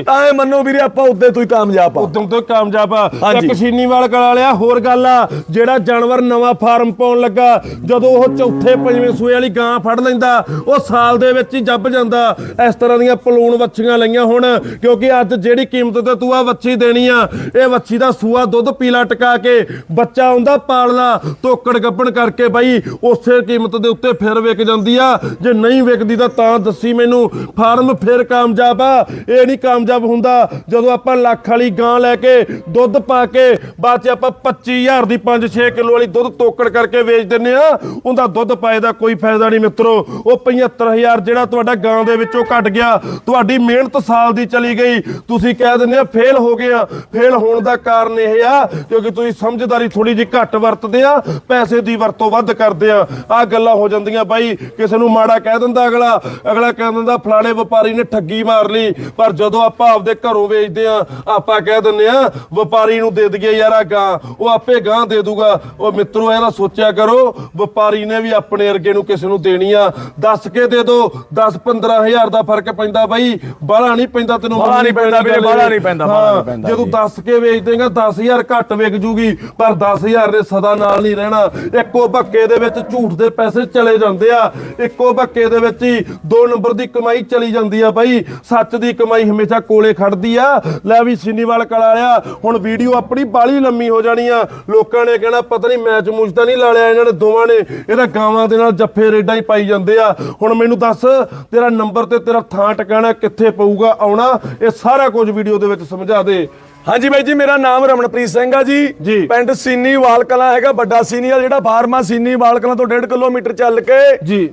ਤਾਂ ਇਹ ਮੰਨੋ ਵੀਰੇ ਆਪਾਂ ਉੱਤੇ ਤੋਂ ਹੀ ਕਾਮਯਾਬ ਆ ਉਦੋਂ ਤੋਂ ਕਾਮਯਾਬ ਆ। ਇੱਕ ਸੀਨੀਵਾਲ ਕਲਾ ਵਾਲਿਆ ਹੋਰ ਗੱਲ ਆ ਜਿਹੜਾ ਜਾਨਵਰ ਨਵਾਂ ਫਾਰਮ ਪਾਉਣ ਲੱਗਾ ਜਦੋਂ ਉਹ ਚੌਥੇ ਪੰਜਵੇਂ ਸੂਏ ਵਾਲੀ ਗਾਂ ਫੜ ਲੈਂਦਾ ਉਹ ਸਾਲ ਦੇ ਵਿੱਚ ਹੀ ਜੱਬ ਜਾਂਦਾ ਇਸ ਤਰ੍ਹਾਂ ਦੀਆਂ ਪਲੂਣ ਵੱਛੀਆਂ ਲਈਆਂ ਹੁਣ ਕਿਉਂਕਿ ਅੱਜ ਜਿਹੜੀ ਕੀਮਤ ਤੇ ਤੂੰ ਆ ਵੱਛੀ ਦੇਣੀ ਆ ਇਹ ਵੱਛੀ ਦਾ ਸੂਆ ਦੁੱਧ ਪੀਲਾ ਟਕਾ ਕੇ ਬੱਚਾ ਹੁੰਦਾ ਪਾਲਣਾ ਤੋਕੜ ਗੱਪਣ ਕਰਕੇ ਬਾਈ, ਉਸੇ ਕੀਮਤ ਦੇ ਉੱਤੇ ਫਿਰ ਵਿਕ ਜਾਂਦੀ ਆ। ਜੇ ਨਹੀਂ ਵਿਕਦੀ ਤਾਂ ਤਾਂ ਦੱਸੀ ਮੈਨੂੰ, ਫਾਰਮ ਫਿਰ ਕਾਮਯਾਬ ਆ। ਇਹ ਨਹੀਂ ਕਾਮਯਾਬ ਹੁੰਦਾ, ਜਦੋਂ ਆਪਾਂ ਲੱਖ ਵਾਲੀ ਗਾਂ ਲੈ ਕੇ ਦੁੱਧ ਪਾ ਕੇ, ਬਾਅਦ ਚ ਆਪਾਂ 25000 ਦੀ 5-6 ਕਿਲੋ ਵਾਲੀ ਦੁੱਧ ਤੋਕੜ ਕਰਕੇ ਵੇਚ ਦਿੰਨੇ ਆ, ਉਹਦਾ ਦੁੱਧ ਪਾਏ ਦਾ ਕੋਈ ਫਾਇਦਾ ਨਹੀਂ ਮਿੱਤਰੋ। ਉਹ 75000 ਜਿਹੜਾ ਤੁਹਾਡਾ ਗਾਂ ਦੇ ਵਿੱਚੋਂ ਘਟ ਗਿਆ, ਤੁਹਾਡੀ ਮਿਹਨਤ ਸਾਲ ਦੀ ਚਲੀ ਗਈ। ਤੁਸੀਂ ਕਹਿ ਦਿੰਦੇ ਆ, ਫੇਲ ਹੋ ਗਏ ਆ। ਫੇਲ ਹੋਣ ਦਾ ਕਾਰਨ ਇਹ ਆ ਕਿਉਂਕਿ ਤੁਸੀਂ ਸਮਝਦਾਰੀ ਥੋੜੀ ਜਿਹੀ ਘੱਟ ਵਰਤਦੇ ਆ ਪੈਸੇ ਦੀ ਵਰਤੋਂ ਵੱਧ ਕਰਦੇ ਆ ਆ ਗੱਲਾਂ ਹੋ ਜਾਂਦੀਆਂ ਬਾਈ ਕਿਸੇ ਨੂੰ ਮਾੜਾ ਕਹਿ ਦਿੰਦਾ ਅਗਲਾ ਅਗਲਾ ਕਹਿ ਦਿੰਦਾ ਫਲਾਣੇ ਵਪਾਰੀ ਨੇ ਠੱਗੀ ਮਾਰ ਲਈ ਪਰ ਜਦੋਂ ਆਪਾਂ ਆਪਦੇ ਘਰੋਂ ਵੇਚਦੇ ਆ ਆਪਾਂ ਕਹਿ ਦਿੰਦੇ ਆ ਵਪਾਰੀ ਨੂੰ ਦੇ ਦਈਏ ਯਾਰ ਆ ਗਾਂ ਉਹ ਆਪੇ ਗਾਂ ਦੇ ਦੂਗਾ ਉਹ ਮਿੱਤਰੋ ਇਹਦਾ ਸੋਚਿਆ ਕਰੋ ਵਪਾਰੀ ਨੇ ਵੀ ਆਪਣੇ ਅਰਗੇ ਨੂੰ ਕਿਸੇ ਨੂੰ ਦੇਣੀ ਆ ਦੱਸ ਕੇ ਦੇ ਦੋ 10 15000 ਦਾ ਫ਼ਰਕ ਪੈਂਦਾ ਬਾਈ ਬਾਹਲਾ ਨਹੀਂ ਪੈਂਦਾ ਤੈਨੂੰ ਬਾਹਲਾ ਨਹੀਂ ਪੈਂਦਾ ਵੀਰੇ। ਨਹੀਂ ਪੈਂਦਾ, ਬਾਹਲਾ ਨਹੀਂ ਪੈਂਦਾ ਜਦੋਂ। ਦੱਸ ਕੇ ਵੇਚ ਦੇਗਾ 10000 ਘੱਟ ਵਿਕ ਜੂਗੀ, ਪਰ 10000 ਨੇ ਸਦਾ ਨਾਲ ਨਹੀਂ ਰਹਿਣਾ। ਇੱਕੋ ਭੱਕੇ ਦੇ ਵਿੱਚ ਝੂਠ ਦੇ ਪੈਸੇ ਚਲੇ ਜਾਂਦੇ ਆ। ਇੱਕੋ ਭੱਕੇ ਦੇ ਵਿੱਚ ਹੀ ਦੋ ਨੰਬਰ ਦੀ ਕਮਾਈ ਚਲੀ ਜਾਂਦੀ ਆ ਬਾਈ। ਸੱਚ ਦੀ ਕਮਾਈ ਹਮੇਸ਼ਾ ਕੋਲੇ ਖੜਦੀ ਆ। ਲੈ ਵੀ ਸਿੰਨੀਵਾਲ ਕਲਾ ਵਾਲਿਆ ਹੁਣ ਵੀਡੀਓ ਆਪਣੀ ਬਾਲੀ ਲੰਮੀ ਹੋ ਜਾਣੀ ਆ। ਲੋਕਾਂ ਨੇ ਕਹਿਣਾ, ਪਤਾ ਨਹੀਂ ਮੈਚ ਮੂਚ ਤਾਂ ਨਹੀਂ ਲਾ ਲਿਆ ਇਹਨਾਂ ਨੇ ਦੋਵਾਂ ਨੇ। ਇਹਦਾ ਗਾਵਾਂ ਦੇ ਨਾਲ ਜੱਫੇ ਰੇਡਾਂ ਹੀ ਪਾਈ ਜਾਂਦੇ ਆ। ਹੁਣ ਮੈਨੂੰ ਦੱਸ, ਤੇਰਾ ਨੰਬਰ ਤੇ ਤੇਰਾ ਥਾਂ ਟਿਕਾਣਾ ਕਿੱਥੇ ਪਊਗਾ? ਆਉਣਾ, ਇਹ ਸਾਰਾ ਕੁਝ ਵੀਡੀਓ ਦੇ ਵਿੱਚ ਸਮਝਾ ਦੇ। ਹਾਂਜੀ ਬਾਈ ਜੀ ਮੇਰਾ ਨਾਮ ਰਮਨਪ੍ਰੀਤ ਸਿੰਘ ਆ ਜੀ। ਪਿੰਡ ਸੀਨੀ ਵਾਲ ਕਲਾਂ ਹੈਗਾ ਵੱਡਾ ਸੀਨੀਅਲ ਜਿਹੜਾ ਫਾਰਮ ਆ ਸੀਨੀ ਵਾਲ ਕਲਾਂ ਤੋਂ 1.5 ਕਿਲੋਮੀਟਰ ਚੱਲ ਕੇ।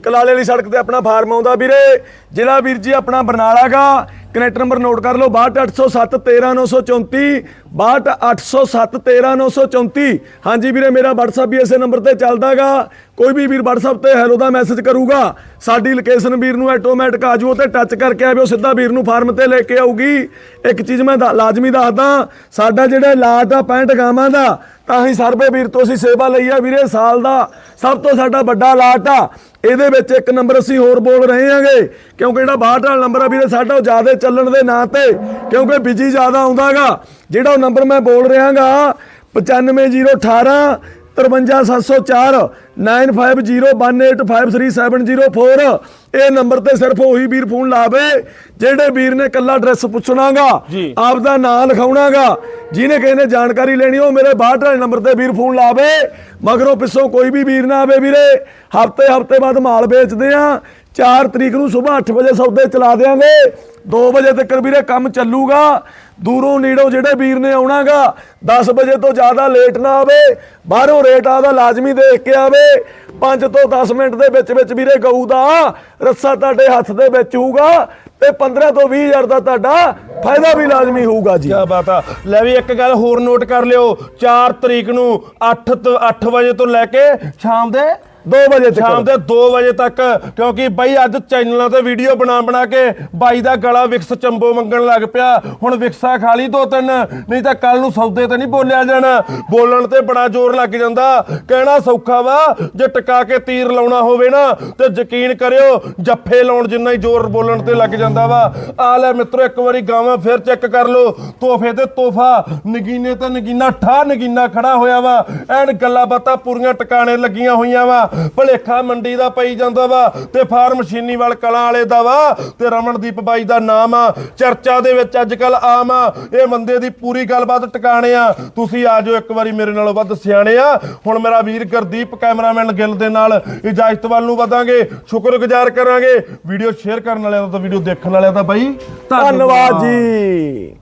ਕਲਾਲੇ ਵਾਲੀ ਸੜਕ ਤੇ ਆਪਣਾ ਫਾਰਮ ਆਉਂਦਾ ਵੀਰੇ ਜ਼ਿਲ੍ਹਾ ਵੀਰ ਜੀ ਆਪਣਾ ਬਰਨਾਲਾ ਗਾ ਕਨੈਕਟ ਨੰਬਰ ਨੋਟ ਕਰ ਲਓ 6280713934 6280713934 ਹਾਂਜੀ ਵੀਰੇ, ਮੇਰਾ WhatsApp ਵੀ ਇਸੇ ਨੰਬਰ ਤੇ ਚੱਲਦਾਗਾ। ਕੋਈ ਵੀ ਵੀਰ WhatsApp ਤੇ ਹੈਲੋ ਦਾ ਮੈਸੇਜ ਕਰੂਗਾ, ਸਾਡੀ ਲੋਕੇਸ਼ਨ ਵੀਰ ਨੂੰ ਆਟੋਮੈਟਿਕ ਆ ਜੂ ਤੇ ਟੱਚ ਕਰਕੇ ਆਵਿਓ ਸਿੱਧਾ ਵੀਰ ਨੂੰ ਫਾਰਮ ਤੇ ਲੈ ਕੇ ਆਊਗੀ। ਇੱਕ ਚੀਜ਼ ਮੈਂ ਦਾ- ਲਾਜ਼ਮੀ ਦੱਸਦਾ, ਸਾਡਾ ਜਿਹੜਾ ਲਾਟ ਆ 65 ਗਾਵਾਂ ਦਾ ਤਾਂ ਹੀ ਸਰਵੇ ਵੀਰ ਤੋਂ ਅਸੀਂ ਸੇਵਾ ਲਈ ਆ ਵੀਰੇ, ਸਾਲ ਦਾ ਸਭ ਤੋਂ ਸਾਡਾ ਵੱਡਾ ਲਾਟ ਆ। ਇਹਦੇ ਵਿੱਚ ਇੱਕ ਨੰਬਰ ਅਸੀਂ ਹੋਰ ਬੋਲ ਰਹੇ ਹਾਂਗੇ ਕਿਉਂਕਿ ਜਿਹੜਾ 62 ਵਾਲਾ ਨੰਬਰ ਆ ਵੀਰੇ, ਸਾਡਾ ਉਹ ਜ਼ਿਆਦਾ ਚੱਲਣ ਦੇ ਨਾਂ ਤੇ, ਕਿਉਂਕਿ ਬਿਜ਼ੀ ਜ਼ਿਆਦਾ ਆਉਂਦਾਗਾ ਜਿਹੜਾ ਉਹ ਨੰਬਰ ਮੈਂ ਬੋਲ ਰਿਹਾਗਾ 95018 53704 9501853704 ਇਹ ਨੰਬਰ ਤੇ ਸਿਰਫ ਉਹੀ ਵੀਰ ਫੋਨ ਲਾਵੇ ਜਿਹੜੇ ਵੀਰ ਨੇ ਕੱਲਾ ਐਡਰੈਸ ਪੁੱਛਣਾਗਾ। ਆਪ ਦਾ ਨਾਂ ਲਿਖਾਉਣਾਗਾ ਜਿਹਨੇ ਕਿਸੇ ਨੇ ਜਾਣਕਾਰੀ ਲੈਣੀ ਉਹ ਮੇਰੇ 62 ਵਾਲੇ ਨੰਬਰ ਤੇ ਵੀਰ ਫੋਨ ਲਾਵੇ ਮਗਰੋਂ ਪਿੱਛੋਂ ਕੋਈ ਵੀ ਵੀਰ ਨਾ ਆਵੇ ਵੀਰੇ ਹਫ਼ਤੇ ਹਫ਼ਤੇ ਬਾਅਦ ਮਾਲ ਵੇਚਦੇ ਆ 4 ਤਰੀਕ ਨੂੰ ਸਵੇਰ 8 ਵਜੇ ਸੌਦੇ ਚਲਾ ਦੇਾਂਗੇ 2 ਵਜੇ ਤੱਕ ਵੀਰੇ ਕੰਮ ਚੱਲੂਗਾ। ਦੂਰੋਂ ਨੇੜੋਂ ਜਿਹੜੇ ਵੀਰ ਨੇ ਆਉਣਾਗਾ 10 ਵਜੇ ਤੋਂ ਜ਼ਿਆਦਾ ਲੇਟ ਨਾ ਆਵੇ। ਬਾਹਰੋਂ ਰੇਟ ਆਦਾ ਲਾਜ਼ਮੀ ਦੇਖ ਕੇ ਆਵੇ। 5 ਤੋਂ 10 ਮਿੰਟ ਦੇ ਵਿੱਚ ਵਿੱਚ ਵੀਰੇ ਗਊ ਦਾ ਰੱਸਾ ਤੁਹਾਡੇ ਹੱਥ ਦੇ ਵਿੱਚ ਹੋਊਗਾ ਤੇ 15 ਤੋਂ 20 ਹਜ਼ਾਰ ਦਾ ਤੁਹਾਡਾ ਫਾਇਦਾ ਵੀ ਲਾਜ਼ਮੀ ਹੋਊਗਾ ਜੀ। ਕੀ ਬਾਤ ਆ। ਲੈ ਵੀ ਇੱਕ ਗੱਲ ਹੋਰ ਨੋਟ ਕਰ ਲਿਓ। 4 ਤਰੀਕ ਨੂੰ 8 ਤੋਂ 8 ਵਜੇ ਤੋਂ ਲੈ ਕੇ ਸ਼ਾਮ ਦੇ 2 ਵਜੇ ਸ਼ਾਮ ਦੇ 2 ਵਜੇ ਤੱਕ, ਕਿਉਂਕਿ ਬਾਈ ਅੱਜ ਚੈਨਲਾਂ ਤੇ ਵੀਡੀਓ ਬਣਾ ਬਣਾ ਕੇ ਬਾਈ ਦਾ ਗਲਾ ਵਿਕਸ ਚੰਬੋ ਮੰਗਣ ਲੱਗ ਪਿਆ। ਹੁਣ ਵਿਕਸਾ ਖਾ ਲਈ ਦੋ ਤਿੰਨ, ਨਹੀਂ ਤਾਂ ਕੱਲ ਨੂੰ ਸੌਦੇ ਤੇ ਨਹੀਂ ਬੋਲਿਆ ਜਾਣਾ। ਬੋਲਣ ਤੇ ਬੜਾ ਜ਼ੋਰ ਲੱਗ ਜਾਂਦਾ। ਕਹਿਣਾ ਸੌਖਾ ਵਾ, ਜੇ ਟਿਕਾ ਕੇ ਤੀਰ ਲਾਉਣਾ ਹੋਵੇ ਨਾ, ਤੇ ਯਕੀਨ ਕਰਿਓ, ਜੱਫੇ ਲਾਉਣ ਜਿੰਨਾ ਹੀ ਜ਼ੋਰ ਬੋਲਣ ਤੇ ਲੱਗ ਜਾਂਦਾ ਵਾ। ਆ ਲੈ ਮਿੱਤਰੋ, ਇੱਕ ਵਾਰੀ ਗਾਵਾਂ ਫਿਰ ਚੈੱਕ ਕਰ ਲਓ। ਤੋਹਫੇ ਤੇ ਤੋਹਫਾ, ਨਗੀਨੇ ਤੇ ਨਗੀਨਾ, ਠਾ ਨਗੀਨਾ ਖੜਾ ਹੋਇਆ ਵਾ। ਐਨ ਗੱਲਾਂ ਬਾਤਾਂ ਪੂਰੀਆਂ ਟਿਕਾਣੇ ਲੱਗੀਆਂ ਹੋਈਆਂ ਵਾ। ਭਲੇਖਾ ਮੰਡੀ ਦਾ ਪਈ ਜਾਂਦਾ ਵਾ ਤੇ ਫਾਰਮ ਮਸ਼ੀਨੀਵਾਲ ਕਲਾਂ ਵਾਲੇ ਦਾ ਵਾ ਤੇ ਰਮਨਦੀਪ ਬਾਈ ਦਾ ਨਾਮ ਆ। ਚਰਚਾ ਦੇ ਵਿੱਚ ਅੱਜ ਕੱਲ ਆਮ ਆ। ਇਹ ਬੰਦੇ ਦੀ ਪੂਰੀ ਗੱਲਬਾਤ ਟਿਕਾਣੇ ਆ। ਤੁਸੀਂ ਆ ਜਾਓ ਇੱਕ ਵਾਰੀ ਮੇਰੇ ਨਾਲੋਂ ਵੱਧ ਸਿਆਣੇ ਆ। ਹੁਣ ਮੇਰਾ ਵੀਰ ਗੁਰਦੀਪ, ਕੈਮਰਾਮੈਨ ਗਿੱਲ ਦੇ ਨਾਲ ਇਜਾਜ਼ਤ ਵੱਲ ਨੂੰ ਵਧਾਂਗੇ। ਸ਼ੁਕਰਗੁਜ਼ਾਰ ਕਰਾਂਗੇ। ਵੀਡੀਓ ਸ਼ੇਅਰ ਕਰਨ ਵਾਲਿਆਂ ਦਾ ਤਾਂ ਵੀਡੀਓ ਦੇਖਣ ਵਾਲਿਆਂ ਦਾ ਬਾਈ। ਧੰਨਵਾਦ ਜੀ।